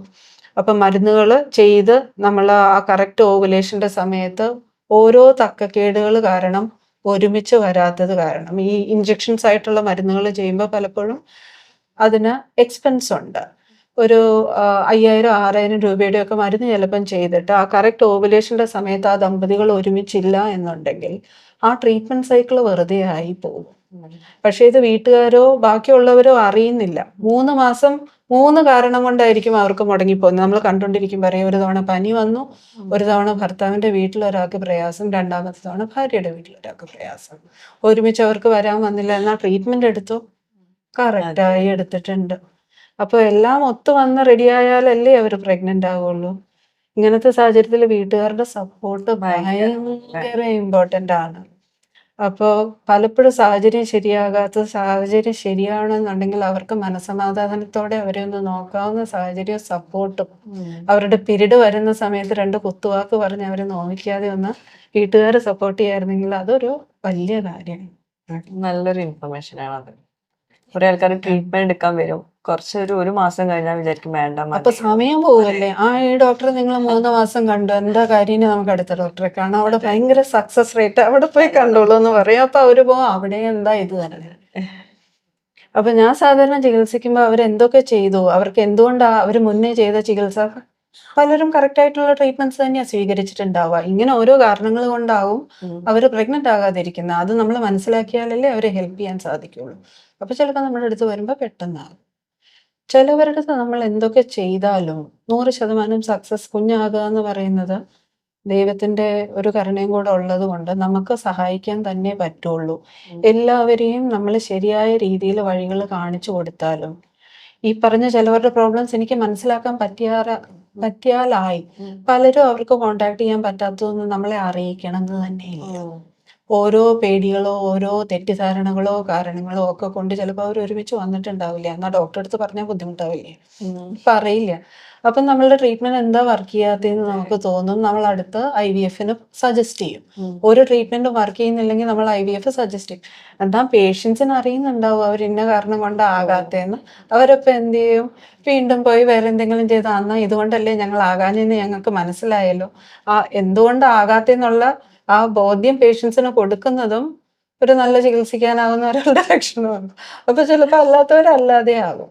Speaker 2: അപ്പം മരുന്നുകൾ ചെയ്ത് നമ്മൾ ആ കറക്റ്റ് ഓവുലേഷന്റെ സമയത്ത് ഓരോ തക്കക്കേടുകൾ കാരണം ഒരുമിച്ച് വരാത്തത് കാരണം. ഈ ഇഞ്ചെക്ഷൻസ് ആയിട്ടുള്ള മരുന്നുകൾ ചെയ്യുമ്പോൾ പലപ്പോഴും അതിന് എക്സ്പെൻസ് ഉണ്ട്. ഒരു അയ്യായിരം ആറായിരം രൂപയുടെ ഒക്കെ മരുന്ന് ചിലപ്പം ചെയ്തിട്ട് ആ കറക്റ്റ് ഓവുലേഷന്റെ സമയത്ത് ആ ദമ്പതികൾ ഒരുമിച്ചില്ല എന്നുണ്ടെങ്കിൽ ആ ട്രീറ്റ്മെന്റ് സൈക്കിൾ വെറുതെ ആയി പോകും. പക്ഷേ ഇത് വീട്ടുകാരോ ബാക്കിയുള്ളവരോ അറിയുന്നില്ല. മൂന്ന് മാസം മൂന്ന് കാരണം കൊണ്ടായിരിക്കും അവർക്ക് മുടങ്ങിപ്പോകുന്നത്. നമ്മൾ കണ്ടുകൊണ്ടിരിക്കും പറയും ഒരു തവണ പനി വന്നു ഒരു തവണ ഭർത്താവിന്റെ വീട്ടിൽ ഒരാൾക്ക് പ്രയാസം രണ്ടാമത്തെ തവണ ഭാര്യയുടെ വീട്ടിൽ ഒരാൾക്ക് പ്രയാസം. ഒരുമിച്ച് അവർക്ക് വരാൻ വന്നില്ല എന്നാൽ ട്രീറ്റ്മെന്റ് എടുത്തു? കറക്റ്റായി എടുത്തിട്ടുണ്ട്. അപ്പോൾ എല്ലാം ഒത്തു വന്ന് റെഡി ആയാലല്ലേ അവർ പ്രഗ്നന്റ് ആവുള്ളൂ. ഇങ്ങനത്തെ സാഹചര്യത്തിൽ വീട്ടുകാരുടെ സപ്പോർട്ട്
Speaker 3: ഭയങ്കര-
Speaker 2: ഇമ്പോർട്ടന്റ് ആണ്. അപ്പോൾ പലപ്പോഴും സാഹചര്യം ശരിയാകാത്ത സാഹചര്യം ശരിയാണെന്നുണ്ടെങ്കിൽ അവർക്ക് മനസമാധാനത്തോടെ അവരെ ഒന്ന് നോക്കാവുന്ന സാഹചര്യവും സപ്പോർട്ടും അവരുടെ പിരീഡ് വരുന്ന സമയത്ത് രണ്ട് കുത്തുവാക്ക് പറഞ്ഞ് അവരെ നോവിക്കാതെ ഒന്ന് വീട്ടുകാർ സപ്പോർട്ട് ചെയ്യായിരുന്നെങ്കിൽ അതൊരു വലിയ കാര്യമാണ്.
Speaker 3: നല്ലൊരു ഇൻഫർമേഷൻ ആണ് അത് കുറെ ആൾക്കാർ ട്രീറ്റ്മെന്റ് എടുക്കാൻ വരും. കുറച്ച് ഒരു മാസം കഴിഞ്ഞാൽ വിചാരിക്കും വേണ്ട മതി.
Speaker 2: അപ്പൊ സമയം പോവല്ലേ? ആ ഈ ഡോക്ടറെ നിങ്ങൾ മൂന്ന് മാസം കണ്ടു. എന്താ കാര്യം നമുക്ക് അടുത്ത ഡോക്ടറെ കാണാം. അവിടെ ഭയങ്കര സക്സസ് റേറ്റ് അവിടെ പോയി കണ്ടോളൂ എന്ന് പറയും. അപ്പൊ അവർ പോവും. അവിടെ എന്താ ഇത് തന്നെ അപ്പൊ ഞാൻ സാധാരണ ചികിത്സിക്കുമ്പോൾ അവർ എന്തൊക്കെ ചെയ്തു? അവർക്ക് എന്തുകൊണ്ടാ അവർ മുന്നേ ചെയ്ത ചികിത്സ? പലരും കറക്റ്റ് ആയിട്ടുള്ള ട്രീറ്റ്മെന്റ്സ് തന്നെയാ സ്വീകരിച്ചിട്ടുണ്ടാവുക. ഇങ്ങനെ ഓരോ കാരണങ്ങൾ കൊണ്ടാവും
Speaker 3: ഉം.
Speaker 2: അവർ പ്രഗ്നന്റ് ആകാതിരിക്കുന്നത്. അത് നമ്മൾ മനസ്സിലാക്കിയാലല്ലേ അവരെ ഹെൽപ്പ് ചെയ്യാൻ സാധിക്കുള്ളൂ. അപ്പൊ ചിലപ്പോൾ നമ്മുടെ അടുത്ത് വരുമ്പോൾ പെട്ടെന്നാകും ചിലവരുടെ നമ്മൾ എന്തൊക്കെ ചെയ്താലും നൂറ് ശതമാനം സക്സസ് കുഞ്ഞാകുക എന്ന് പറയുന്നത് ദൈവത്തിന്റെ ഒരു കരുണയും കൂടെ ഉള്ളത് കൊണ്ട് നമുക്ക് സഹായിക്കാൻ തന്നെ പറ്റുള്ളൂ എല്ലാവരെയും നമ്മൾ ശരിയായ രീതിയിൽ വഴികൾ കാണിച്ചു കൊടുത്താലും ഈ പറഞ്ഞ ചിലവരുടെ പ്രോബ്ലംസ് എനിക്ക് മനസ്സിലാക്കാൻ പറ്റിയാറ പറ്റിയാലായി. പലരും അവർക്ക് കോണ്ടാക്ട് ചെയ്യാൻ പറ്റാത്തതൊന്നും നമ്മളെ അറിയിക്കണം എന്ന് തന്നെയില്ല. ഓരോ പേടികളോ ഓരോ തെറ്റിദ്ധാരണകളോ കാരണങ്ങളോ ഒക്കെ കൊണ്ട് ചിലപ്പോൾ അവർ ഒരുമിച്ച് വന്നിട്ടുണ്ടാവില്ല. എന്നാൽ ഡോക്ടറെ അടുത്ത് പറഞ്ഞാൽ ബുദ്ധിമുട്ടാവില്ലേ? ഇപ്പം അറിയില്ല അപ്പം നമ്മളുടെ ട്രീറ്റ്മെന്റ് എന്താ വർക്ക് ചെയ്യാത്തതെന്ന് നമുക്ക് തോന്നും. നമ്മൾ അടുത്ത് ഐ വി എഫിന് സജസ്റ്റ് ചെയ്യും. ഒരു ട്രീറ്റ്മെന്റ് വർക്ക് ചെയ്യുന്നില്ലെങ്കിൽ നമ്മൾ ഐ വി എഫ് സജസ്റ്റ് ചെയ്യും. എന്നാൽ പേഷ്യൻസിന് അറിയുന്നുണ്ടാവും അവർ ഇന്ന കാരണം കൊണ്ട് ആകാത്തതെന്ന് അവരപ്പോൾ എന്ത് ചെയ്യും? വീണ്ടും പോയി വേറെ എന്തെങ്കിലും ചെയ്താൽ അന്ന് ഇതുകൊണ്ടല്ലേ ഞങ്ങൾ ആകാഞ്ഞെന്ന് ഞങ്ങൾക്ക് മനസ്സിലായല്ലോ. ആ എന്തുകൊണ്ട് ആകാത്തെന്നുള്ള ആ ബോധ്യം പേഷ്യൻസിന് കൊടുക്കുന്നതും ഒരു നല്ല ചികിത്സിക്കാനാകുന്ന ഒരാളുടെ ലക്ഷണമാണ്. അപ്പൊ ചിലപ്പോൾ അല്ലാത്തവരല്ലാതെ ആകും.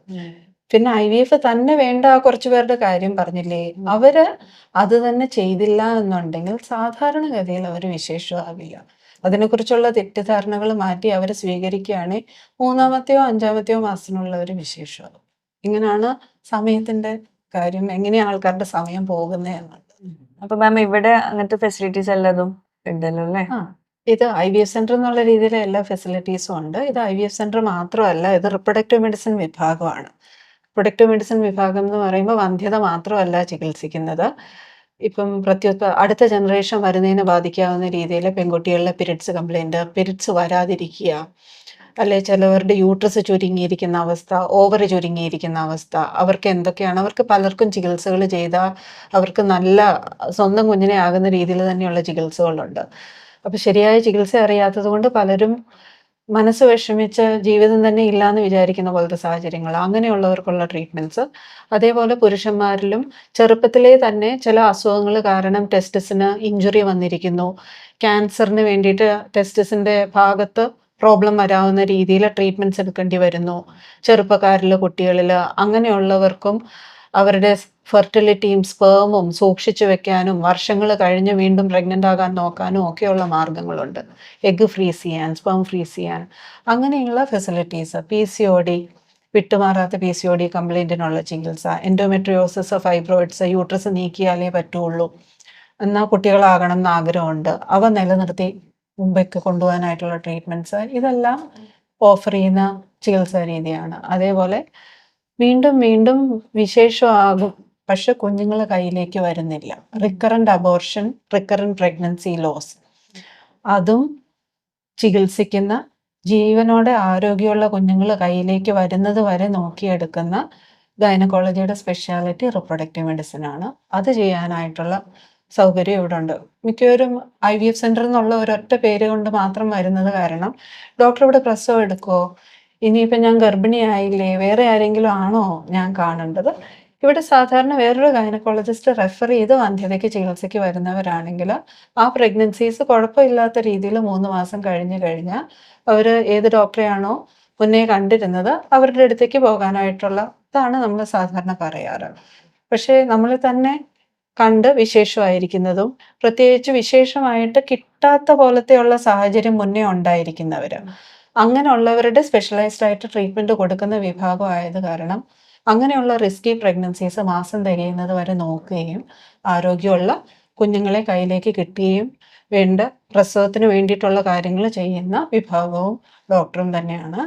Speaker 2: പിന്നെ ഐ വി എഫ് തന്നെ വേണ്ട ആ കുറച്ചു പേരുടെ കാര്യം പറഞ്ഞില്ലേ? അവർ അത് തന്നെ ചെയ്തില്ല എന്നുണ്ടെങ്കിൽ സാധാരണഗതിയിൽ അവർ വിശേഷമാവില്ല. അതിനെക്കുറിച്ചുള്ള തെറ്റിദ്ധാരണകൾ മാറ്റി അവരെ സ്വീകരിക്കുകയാണെങ്കിൽ മൂന്നാമത്തെയോ അഞ്ചാമത്തെയോ മാസത്തിനുള്ള ഒരു വിശേഷമാകും. ഇങ്ങനെയാണ് സമയത്തിന്റെ കാര്യം എങ്ങനെയാണ് ആൾക്കാരുടെ സമയം പോകുന്നത് എന്നുള്ളത്.
Speaker 3: അപ്പൊ മാം ഇവിടെ അങ്ങനത്തെ ഫെസിലിറ്റീസ് എല്ലാതും ഉണ്ടല്ലോ
Speaker 2: ഇത് ഐ വി എഫ് സെന്റർ എന്നുള്ള രീതിയിൽ എല്ലാ ഫെസിലിറ്റീസും ഉണ്ട്. ഇത് ഐ വി എഫ് സെന്റർ മാത്രമല്ല ഇത് റിപ്രൊഡക്റ്റീവ് മെഡിസിൻ വിഭാഗമാണ്. റിപ്രൊഡക്റ്റീവ് മെഡിസിൻ വിഭാഗം എന്ന് പറയുമ്പോൾ വന്ധ്യത മാത്രമല്ല ചികിത്സിക്കുന്നത്. ഇപ്പം പ്രത്യുത്പ അടുത്ത ജനറേഷൻ വരുന്നതിനെ ബാധിക്കാവുന്ന രീതിയിൽ പെൺകുട്ടികളിലെ പിരിഡ്സ് കംപ്ലൈന്റ് പിരിഡ്സ് വരാതിരിക്കുക അല്ലെ? ചിലവരുടെ യൂട്രസ് ചുരുങ്ങിയിരിക്കുന്ന അവസ്ഥ ഓവർ ചുരുങ്ങിയിരിക്കുന്ന അവസ്ഥ അവർക്ക് എന്തൊക്കെയാണ്? അവർക്ക് പലർക്കും ചികിത്സകൾ ചെയ്താൽ അവർക്ക് നല്ല സ്വന്തം കുഞ്ഞിനെ ആകുന്ന രീതിയിൽ തന്നെയുള്ള ചികിത്സകളുണ്ട്. അപ്പോൾ ശരിയായ ചികിത്സ അറിയാത്തത് കൊണ്ട് പലരും മനസ്സ് വിഷമിച്ച ജീവിതം തന്നെ ഇല്ലാന്ന് വിചാരിക്കുന്ന പോലത്തെ സാഹചര്യങ്ങൾ അങ്ങനെയുള്ളവർക്കുള്ള ട്രീറ്റ്മെന്റ്സ് അതേപോലെ പുരുഷന്മാരിലും ചെറുപ്പത്തിലേ തന്നെ ചില അസുഖങ്ങൾ കാരണം ടെസ്റ്റസിന് ഇഞ്ചുറി വന്നിരിക്കുന്നു. ക്യാൻസറിന് വേണ്ടിയിട്ട് ടെസ്റ്റസിന്റെ ഭാഗത്ത് പ്രോബ്ലം വരാവുന്ന രീതിയിൽ ട്രീറ്റ്മെന്റ്സ് എടുക്കേണ്ടി വരുന്നു. ചെറുപ്പക്കാരിൽ കുട്ടികളിൽ അങ്ങനെയുള്ളവർക്കും അവരുടെ ഫെർട്ടിലിറ്റിയും സ്പേമും സൂക്ഷിച്ചു വെക്കാനും വർഷങ്ങൾ കഴിഞ്ഞ് വീണ്ടും പ്രഗ്നന്റ് ആകാൻ നോക്കാനും ഒക്കെയുള്ള മാർഗങ്ങളുണ്ട്. എഗ്ഗ് ഫ്രീസ് ചെയ്യാൻ സ്പേം ഫ്രീസ് ചെയ്യാൻ അങ്ങനെയുള്ള facilities P C O D വിട്ടുമാറാത്ത പി സി ഒ ഡി കംപ്ലൈന്റിനുള്ള ചികിത്സ എൻഡോമെട്രിയോസിസ് ഫൈബ്രോയിഡ്സ് യൂട്രസ് നീക്കിയാലേ പറ്റുള്ളൂ. എന്നാൽ കുട്ടികളാകണം എന്ന് ആഗ്രഹമുണ്ട്. അവ നിലനിർത്തി മുമ്പേക്ക് കൊണ്ടുപോകാനായിട്ടുള്ള ട്രീറ്റ്മെന്റ്സ് ഇതെല്ലാം ഓഫർ ചെയ്യുന്ന ചികിത്സാ രീതിയാണ്. അതേപോലെ വീണ്ടും വീണ്ടും വിശേഷമാകും. പക്ഷെ കുഞ്ഞുങ്ങൾ കയ്യിലേക്ക് വരുന്നില്ല. Recurrent abortion recurrent pregnancy loss അതും ചികിത്സിക്കുന്ന ജീവനോടെ ആരോഗ്യമുള്ള കുഞ്ഞുങ്ങൾ കയ്യിലേക്ക് വരുന്നത് വരെ നോക്കിയെടുക്കുന്ന ഗൈനക്കോളജിയുടെ സ്പെഷ്യാലിറ്റി റിപ്രൊഡക്റ്റീവ് മെഡിസിൻ ആണ്. അത് ചെയ്യാനായിട്ടുള്ള സൗകര്യം ഇവിടെ ഉണ്ട് മിക്കവരും ഐ വി എഫ് സെന്റർ എന്നുള്ള ഒരൊറ്റ പേര് കൊണ്ട് മാത്രം വരുന്നത് കാരണം ഡോക്ടർ ഇവിടെ പ്രസവം എടുക്കുമോ ഇനിയിപ്പോൾ ഞാൻ ഗർഭിണിയായില്ലേ? വേറെ ആരെങ്കിലും ആണോ ഞാൻ കാണേണ്ടത്? ഇവിടെ സാധാരണ വേറൊരു ഗൈനക്കോളജിസ്റ്റ് റെഫർ ചെയ്ത് വന്ധ്യതയ്ക്ക് ചികിത്സയ്ക്ക് വരുന്നവരാണെങ്കിൽ ആ പ്രഗ്നൻസീസ് കുഴപ്പമില്ലാത്ത രീതിയിൽ മൂന്ന് മാസം കഴിഞ്ഞ് കഴിഞ്ഞാൽ അവർ ഏത് ഡോക്ടറെയാണോ മുന്നേ കണ്ടിരുന്നത് അവരുടെ അടുത്തേക്ക് പോകാനായിട്ടുള്ള ഇതാണ് നമ്മൾ സാധാരണ പറയാറ്. പക്ഷേ നമ്മൾ തന്നെ കണ്ട് വിശേഷമായിരിക്കുന്നതും പ്രത്യേകിച്ച് വിശേഷമായിട്ട് കിട്ടാത്ത പോലത്തെയുള്ള സാഹചര്യം മുന്നേ ഉണ്ടായിരിക്കുന്നവർ അങ്ങനെയുള്ളവരുടെ സ്പെഷ്യലൈസ്ഡ് ആയിട്ട് ട്രീറ്റ്മെന്റ് കൊടുക്കുന്ന വിഭാഗം ആയത് കാരണം അങ്ങനെയുള്ള റിസ്കി പ്രഗ്നൻസീസ് മാസം തികയുന്നത് വരെ നോക്കുകയും ആരോഗ്യമുള്ള കുഞ്ഞുങ്ങളെ കയ്യിലേക്ക് കിട്ടുകയും വേണ്ട പ്രസവത്തിന് വേണ്ടിയിട്ടുള്ള കാര്യങ്ങൾ ചെയ്യുന്ന വിഭാഗവും ഡോക്ടറും തന്നെയാണ്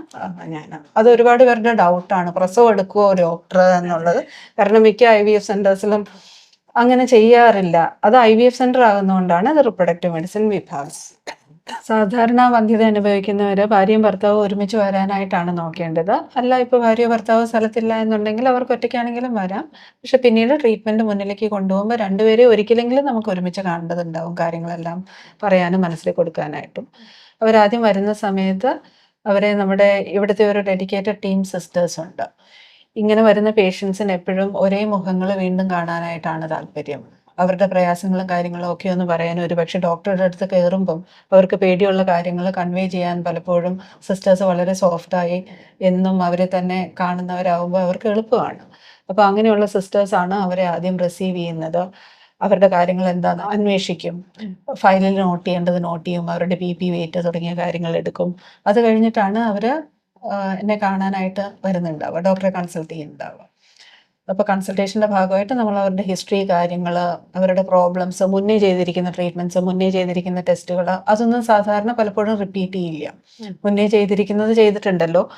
Speaker 2: ഞാൻ. അത് ഒരുപാട് പേരുടെ ഡൗട്ടാണ് പ്രസവം എടുക്കുമോ ഡോക്ടർ എന്നുള്ളത്. കാരണം മിക്ക ഐ വി എഫ് സെന്റേഴ്സിലും അങ്ങനെ ചെയ്യാറില്ല. അത് ഐ വി എഫ് സെന്റർ ആകുന്നതുകൊണ്ടാണ് അത് റിപ്രൊഡക്റ്റീവ് മെഡിസിൻ വിഭാഗം. സാധാരണ വന്ധ്യത അനുഭവിക്കുന്നവര് ഭാര്യയും ഭർത്താവും ഒരുമിച്ച് വരാനായിട്ടാണ് നോക്കേണ്ടത്. അല്ല ഇപ്പോൾ ഭാര്യ ഭർത്താവോ സ്ഥലത്തില്ല എന്നുണ്ടെങ്കിൽ അവർക്ക് ഒറ്റയ്ക്കാണെങ്കിലും വരാം. പക്ഷെ പിന്നീട് ട്രീറ്റ്മെന്റ് മുന്നിലേക്ക് കൊണ്ടുപോകുമ്പോൾ രണ്ടുപേരെയും ഒരിക്കലെങ്കിലും നമുക്ക് ഒരുമിച്ച് കാണേണ്ടതുണ്ടാവും കാര്യങ്ങളെല്ലാം പറയാനും മനസ്സിൽ കൊടുക്കാനായിട്ടും. അവരാദ്യം വരുന്ന സമയത്ത് അവരെ നമ്മുടെ ഇവിടുത്തെ ഒരു ഡെഡിക്കേറ്റഡ് ടീം സിസ്റ്റേഴ്സ് ഉണ്ട്. ഇങ്ങനെ വരുന്ന പേഷ്യൻസിന് എപ്പോഴും ഒരേ മുഖങ്ങൾ വീണ്ടും കാണാനായിട്ടാണ് താല്പര്യം. അവരുടെ പ്രയാസങ്ങളും കാര്യങ്ങളും ഒക്കെ ഒന്ന് പറയാൻ ഒരു പക്ഷെ ഡോക്ടറുടെ അടുത്ത് കയറുമ്പം അവർക്ക് പേടിയുള്ള കാര്യങ്ങൾ കൺവേ ചെയ്യാൻ പലപ്പോഴും സിസ്റ്റേഴ്സ് വളരെ സോഫ്റ്റായി എന്നും അവരെ തന്നെ കാണുന്നവരാകുമ്പോൾ അവർക്ക് എളുപ്പമാണ്. അപ്പോൾ അങ്ങനെയുള്ള സിസ്റ്റേഴ്സാണ് അവരെ ആദ്യം റിസീവ് ചെയ്യുന്നത്. അവരുടെ കാര്യങ്ങൾ എന്താണെന്ന് അന്വേഷിക്കും. ഫയലിൽ നോട്ട് ചെയ്യേണ്ടത് നോട്ട് ചെയ്യും. അവരുടെ ബി പി വെയിറ്റ് തുടങ്ങിയ കാര്യങ്ങൾ എടുക്കും. അത് കഴിഞ്ഞിട്ടാണ് അവർ എന്നെ കാണാനായിട്ട് വരുന്നുണ്ടാവുക ഡോക്ടറെ കൺസൾട്ട് ചെയ്യുന്നുണ്ടാവുക. അപ്പോൾ കൺസൾട്ടേഷന്റെ ഭാഗമായിട്ട് നമ്മൾ അവരുടെ ഹിസ്റ്ററി കാര്യങ്ങൾ അവരുടെ പ്രോബ്ലംസ് മുന്നേ ചെയ്തിരിക്കുന്ന ട്രീറ്റ്മെന്റ്സ് മുന്നേ ചെയ്തിരിക്കുന്ന ടെസ്റ്റുകൾ അതൊന്നും സാധാരണ പലപ്പോഴും റിപ്പീറ്റ് ചെയ്യില്ല. മുന്നേ ചെയ്തിരിക്കുന്നത് ചെയ്തിട്ടുണ്ടല്ലോ.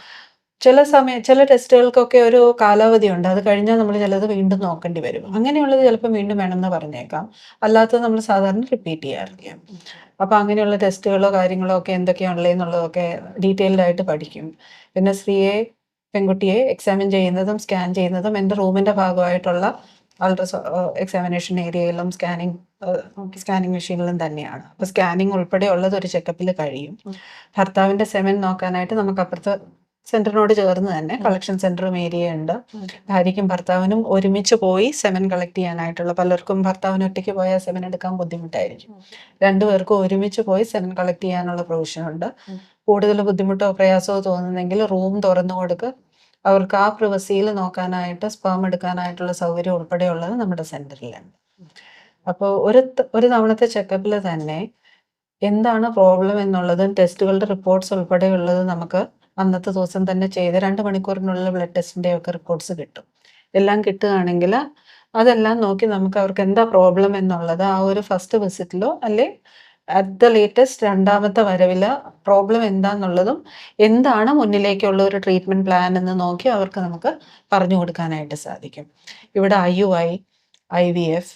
Speaker 2: ചില സമയം ചില ടെസ്റ്റുകൾക്കൊക്കെ ഒരു കാലാവധി ഉണ്ട്. അത് കഴിഞ്ഞാൽ നമ്മൾ ചിലത് വീണ്ടും നോക്കേണ്ടി വരും. അങ്ങനെയുള്ളത് ചിലപ്പോൾ വീണ്ടും വേണമെന്ന് പറഞ്ഞേക്കാം. അല്ലാത്തത് നമ്മൾ സാധാരണ റിപ്പീറ്റ് ചെയ്യാറില്ല. അപ്പോൾ അങ്ങനെയുള്ള ടെസ്റ്റുകളോ കാര്യങ്ങളോ ഒക്കെ എന്തൊക്കെയാണുള്ളതെന്നുള്ളതൊക്കെ ഡീറ്റെയിൽഡ് ആയിട്ട് പഠിക്കും. പിന്നെ സ്ത്രീയെ പെൺകുട്ടിയെ എക്സാമിൻ ചെയ്യുന്നതും സ്കാൻ ചെയ്യുന്നതും എന്റെ റൂമിന്റെ ഭാഗമായിട്ടുള്ള അൾട്രാസോ എക്സാമിനേഷൻ ഏരിയയിലും സ്കാനിങ് സ്കാനിങ് മെഷീനിലും തന്നെയാണ്. അപ്പോൾ സ്കാനിങ് ഉൾപ്പെടെ ഉള്ളത് ഒരു ചെക്കപ്പിൽ കഴിയും. ഭർത്താവിന്റെ സെമൻ നോക്കാനായിട്ട് നമുക്ക് അപ്പുറത്ത് സെന്ററിനോട് ചേർന്ന് തന്നെ കളക്ഷൻ സെന്ററും ഏരിയ ഉണ്ട്. ഭാര്യയ്ക്കും ഭർത്താവിനും ഒരുമിച്ച് പോയി സെമൻ കളക്ട് ചെയ്യാനായിട്ടുള്ള പലർക്കും ഭർത്താവിന് ഒറ്റയ്ക്ക് പോയാൽ സെമൻ എടുക്കാൻ ബുദ്ധിമുട്ടായിരിക്കും. രണ്ടുപേർക്കും ഒരുമിച്ച് പോയി സെമൻ കളക്ട് ചെയ്യാനുള്ള പ്രൊവിഷൻ ഉണ്ട്. കൂടുതൽ ബുദ്ധിമുട്ടോ പ്രയാസമോ തോന്നുന്നെങ്കിൽ റൂം തുറന്നു കൊടുക്കുക അവർക്ക് ആ പ്രിവസിയിൽ നോക്കാനായിട്ട് സ്പേം എടുക്കാനായിട്ടുള്ള സൗകര്യം ഉൾപ്പെടെയുള്ളത് നമ്മുടെ സെന്ററിലുണ്ട്. അപ്പോൾ ഒരു ഒരു തവണത്തെ ചെക്കപ്പിൽ തന്നെ എന്താണ് പ്രോബ്ലം എന്നുള്ളതും ടെസ്റ്റുകളുടെ റിപ്പോർട്ട്സ് ഉൾപ്പെടെയുള്ളതും നമുക്ക് അന്നത്തെ ദിവസം തന്നെ ചെയ്ത് രണ്ട് മണിക്കൂറിനുള്ളിൽ ബ്ലഡ് ടെസ്റ്റിന്റെ ഒക്കെ റിപ്പോർട്ട്സ് കിട്ടും. എല്ലാം കിട്ടുകയാണെങ്കിൽ അതെല്ലാം നോക്കി നമുക്ക് അവർക്ക് എന്താ പ്രോബ്ലം എന്നുള്ളത് ആ ഒരു ഫസ്റ്റ് വിസിറ്റിലോ അല്ലെ അറ്റ് ദ ലേറ്റസ്റ്റ് രണ്ടാമത്തെ വരവിൽ പ്രോബ്ലം എന്താന്നുള്ളതും എന്താണ് മുന്നിലേക്കുള്ള ഒരു ട്രീറ്റ്മെന്റ് പ്ലാൻ എന്ന് നോക്കി അവർക്ക് നമുക്ക് പറഞ്ഞു കൊടുക്കാനായിട്ട് സാധിക്കും. ഇവിടെ I U I I V F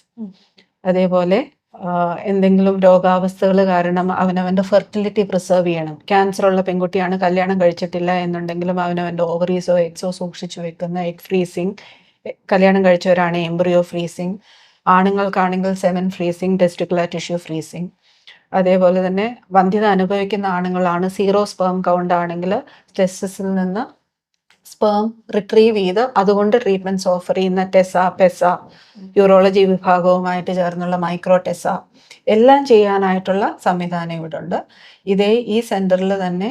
Speaker 2: അതേപോലെ എന്തെങ്കിലും രോഗാവസ്ഥകൾ കാരണം അവനവന്റെ ഫെർട്ടിലിറ്റി പ്രിസർവ് ചെയ്യണം. ക്യാൻസർ ഉള്ള പെൺകുട്ടിയാണ് കല്യാണം കഴിച്ചിട്ടില്ല എന്നുണ്ടെങ്കിലും അവനവന്റെ ഓവറീസോ എക്സോ സൂക്ഷിച്ചു വെക്കുന്ന എഗ് ഫ്രീസിങ് കല്യാണം കഴിച്ചവരാണ് embryo freezing ആണുങ്ങൾക്കാണെങ്കിൽ semen freezing testicular tissue freezing. അതേപോലെ തന്നെ വന്ധ്യത അനുഭവിക്കുന്ന ആണുങ്ങളാണ് സീറോ സ്പേം കൗണ്ട് ആണെങ്കിൽ ടെസ്റ്റിൽ നിന്ന് സ്പേം റിട്രീവ് ചെയ്ത് അതുകൊണ്ട് ട്രീറ്റ്മെന്റ്സ് ഓഫർ ചെയ്യുന്ന ടെസ പെസ യൂറോളജി വിഭാഗവുമായിട്ട് ചേർന്നുള്ള മൈക്രോ ടെസ എല്ലാം ചെയ്യാനായിട്ടുള്ള സംവിധാനം ഇവിടെ ഉണ്ട് ഇതേ ഈ സെന്ററിൽ തന്നെ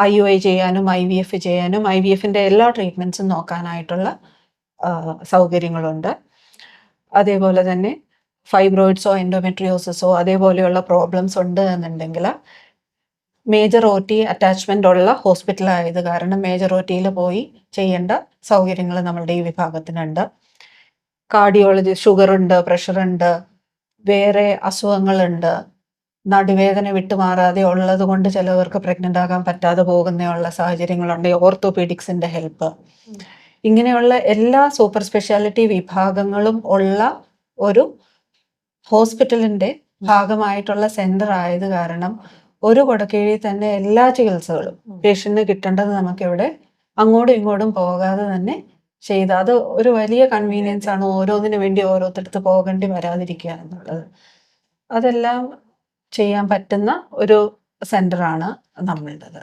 Speaker 2: ഐ യു ഐ ചെയ്യാനും ഐ വി എഫ് ചെയ്യാനും ഐ വി എഫിന്റെ എല്ലാ ട്രീറ്റ്മെന്റ്സും നോക്കാനായിട്ടുള്ള സൗകര്യങ്ങളുണ്ട്. അതേപോലെ തന്നെ ഫൈബ്രോയിഡ്സോ എൻഡോമെട്രിയോസിസോ അതേപോലെയുള്ള പ്രോബ്ലംസ് ഉണ്ട് എന്നുണ്ടെങ്കിൽ മേജർ ഒ ടി അറ്റാച്ച്മെന്റ് ഉള്ള ഹോസ്പിറ്റലായത് കാരണം മേജർ ഒ ടിയിൽ പോയി ചെയ്യേണ്ട സൗകര്യങ്ങൾ നമ്മളുടെ ഈ വിഭാഗത്തിനുണ്ട്. കാർഡിയോളജി പ്രഷർ ഉണ്ട് വേറെ അസുഖങ്ങളുണ്ട്. നടുവേദന വിട്ടുമാറാതെ ഉള്ളത് കൊണ്ട് ചിലവർക്ക് പ്രഗ്നന്റ് ആകാൻ പറ്റാതെ പോകുന്നയുള്ള സാഹചര്യങ്ങളുണ്ട്. ഓർത്തോപീഡിക്സിന്റെ ഹെൽപ്പ് ഇങ്ങനെയുള്ള എല്ലാ സൂപ്പർ സ്പെഷ്യാലിറ്റി വിഭാഗങ്ങളും ഉള്ള ഒരു ഹോസ്പിറ്റലിന്റെ ഭാഗമായിട്ടുള്ള സെന്റർ ആയത് കാരണം ഒരു കൊടക്കീഴിൽ തന്നെ എല്ലാ ചികിത്സകളും പേഷ്യന്റിന് കിട്ടേണ്ടത് നമുക്കിവിടെ അങ്ങോട്ടും ഇങ്ങോട്ടും പോകാതെ തന്നെ ചെയ്ത് അത് ഒരു വലിയ കൺവീനിയൻസ് ആണ് ഓരോന്നിനു വേണ്ടി ഓരോരുത്തടുത്ത് പോകേണ്ടി വരാതിരിക്കുക എന്നുള്ളത്. അതെല്ലാം ചെയ്യാൻ പറ്റുന്ന ഒരു സെന്ററാണ് നമ്മളുടേത്.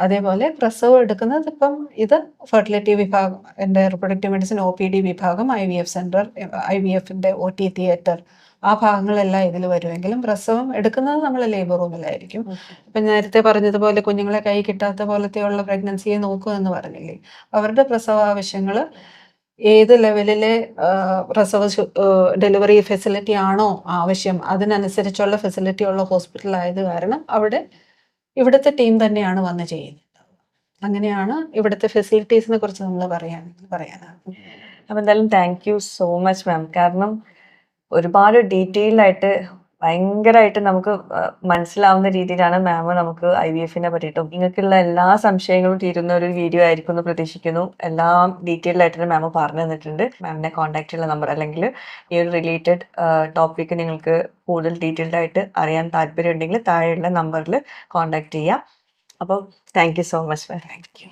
Speaker 2: അതേപോലെ പ്രസവ് എടുക്കുന്നത് ഇപ്പം ഇത് ഫെർട്ടിലിറ്റി വിഭാഗം എന്റെ reproductive medicine O P D വിഭാഗം I V F centre I V എഫിന്റെ ഒ ടി തിയേറ്റർ ആ ഭാഗങ്ങളെല്ലാം ഇതിൽ വരുമെങ്കിലും പ്രസവം എടുക്കുന്നത് നമ്മൾ ലേബർ റൂമിലായിരിക്കും ഇപ്പം നേരത്തെ പറഞ്ഞതുപോലെ കുഞ്ഞുങ്ങളെ കൈ കിട്ടാത്ത പോലത്തെയുള്ള പ്രഗ്നൻസിയെ നോക്കുക എന്ന് പറഞ്ഞില്ലേ? അവരുടെ പ്രസവ ആവശ്യങ്ങൾ ഏത് ലെവലിലെ പ്രസവ ഡെലിവറി ഫെസിലിറ്റി ആണോ ആവശ്യം അതിനനുസരിച്ചുള്ള ഫെസിലിറ്റി ഉള്ള ഹോസ്പിറ്റൽ ആയത് കാരണം അവിടെ ഇവിടുത്തെ ടീം തന്നെയാണ് വന്ന് ചെയ്യുന്നത്. അങ്ങനെയാണ് ഇവിടുത്തെ ഫെസിലിറ്റീസിനെ കുറിച്ച് നമ്മൾ പറയാൻ പറയാനാണ്
Speaker 3: അപ്പം എന്തായാലും thank you so much ma'am കാരണം ഒരുപാട് ഡീറ്റെയിൽ ആയിട്ട് ഭയങ്കരമായിട്ട് നമുക്ക് മനസ്സിലാവുന്ന രീതിയിലാണ് മാം നമുക്ക് ഐ വി എഫിനെ പറ്റിയിട്ടും നിങ്ങൾക്കുള്ള എല്ലാ സംശയങ്ങളും തീരുന്ന ഒരു വീഡിയോ ആയിരിക്കും എന്ന് പ്രതീക്ഷിക്കുന്നു. എല്ലാം ഡീറ്റെയിൽഡ് ആയിട്ട് മാം പറഞ്ഞു തന്നിട്ടുണ്ട്. മാമിനെ കോൺടാക്ട് ചെയ്യുന്ന നമ്പർ അല്ലെങ്കിൽ ഈ ഒരു റിലേറ്റഡ് ടോപ്പിക്ക് നിങ്ങൾക്ക് കൂടുതൽ ഡീറ്റെയിൽഡ് ആയിട്ട് അറിയാൻ താല്പര്യം ഉണ്ടെങ്കിൽ താഴെയുള്ള നമ്പറിൽ കോൺടാക്ട് ചെയ്യാം. അപ്പോൾ thank you so much ma'am
Speaker 2: thank you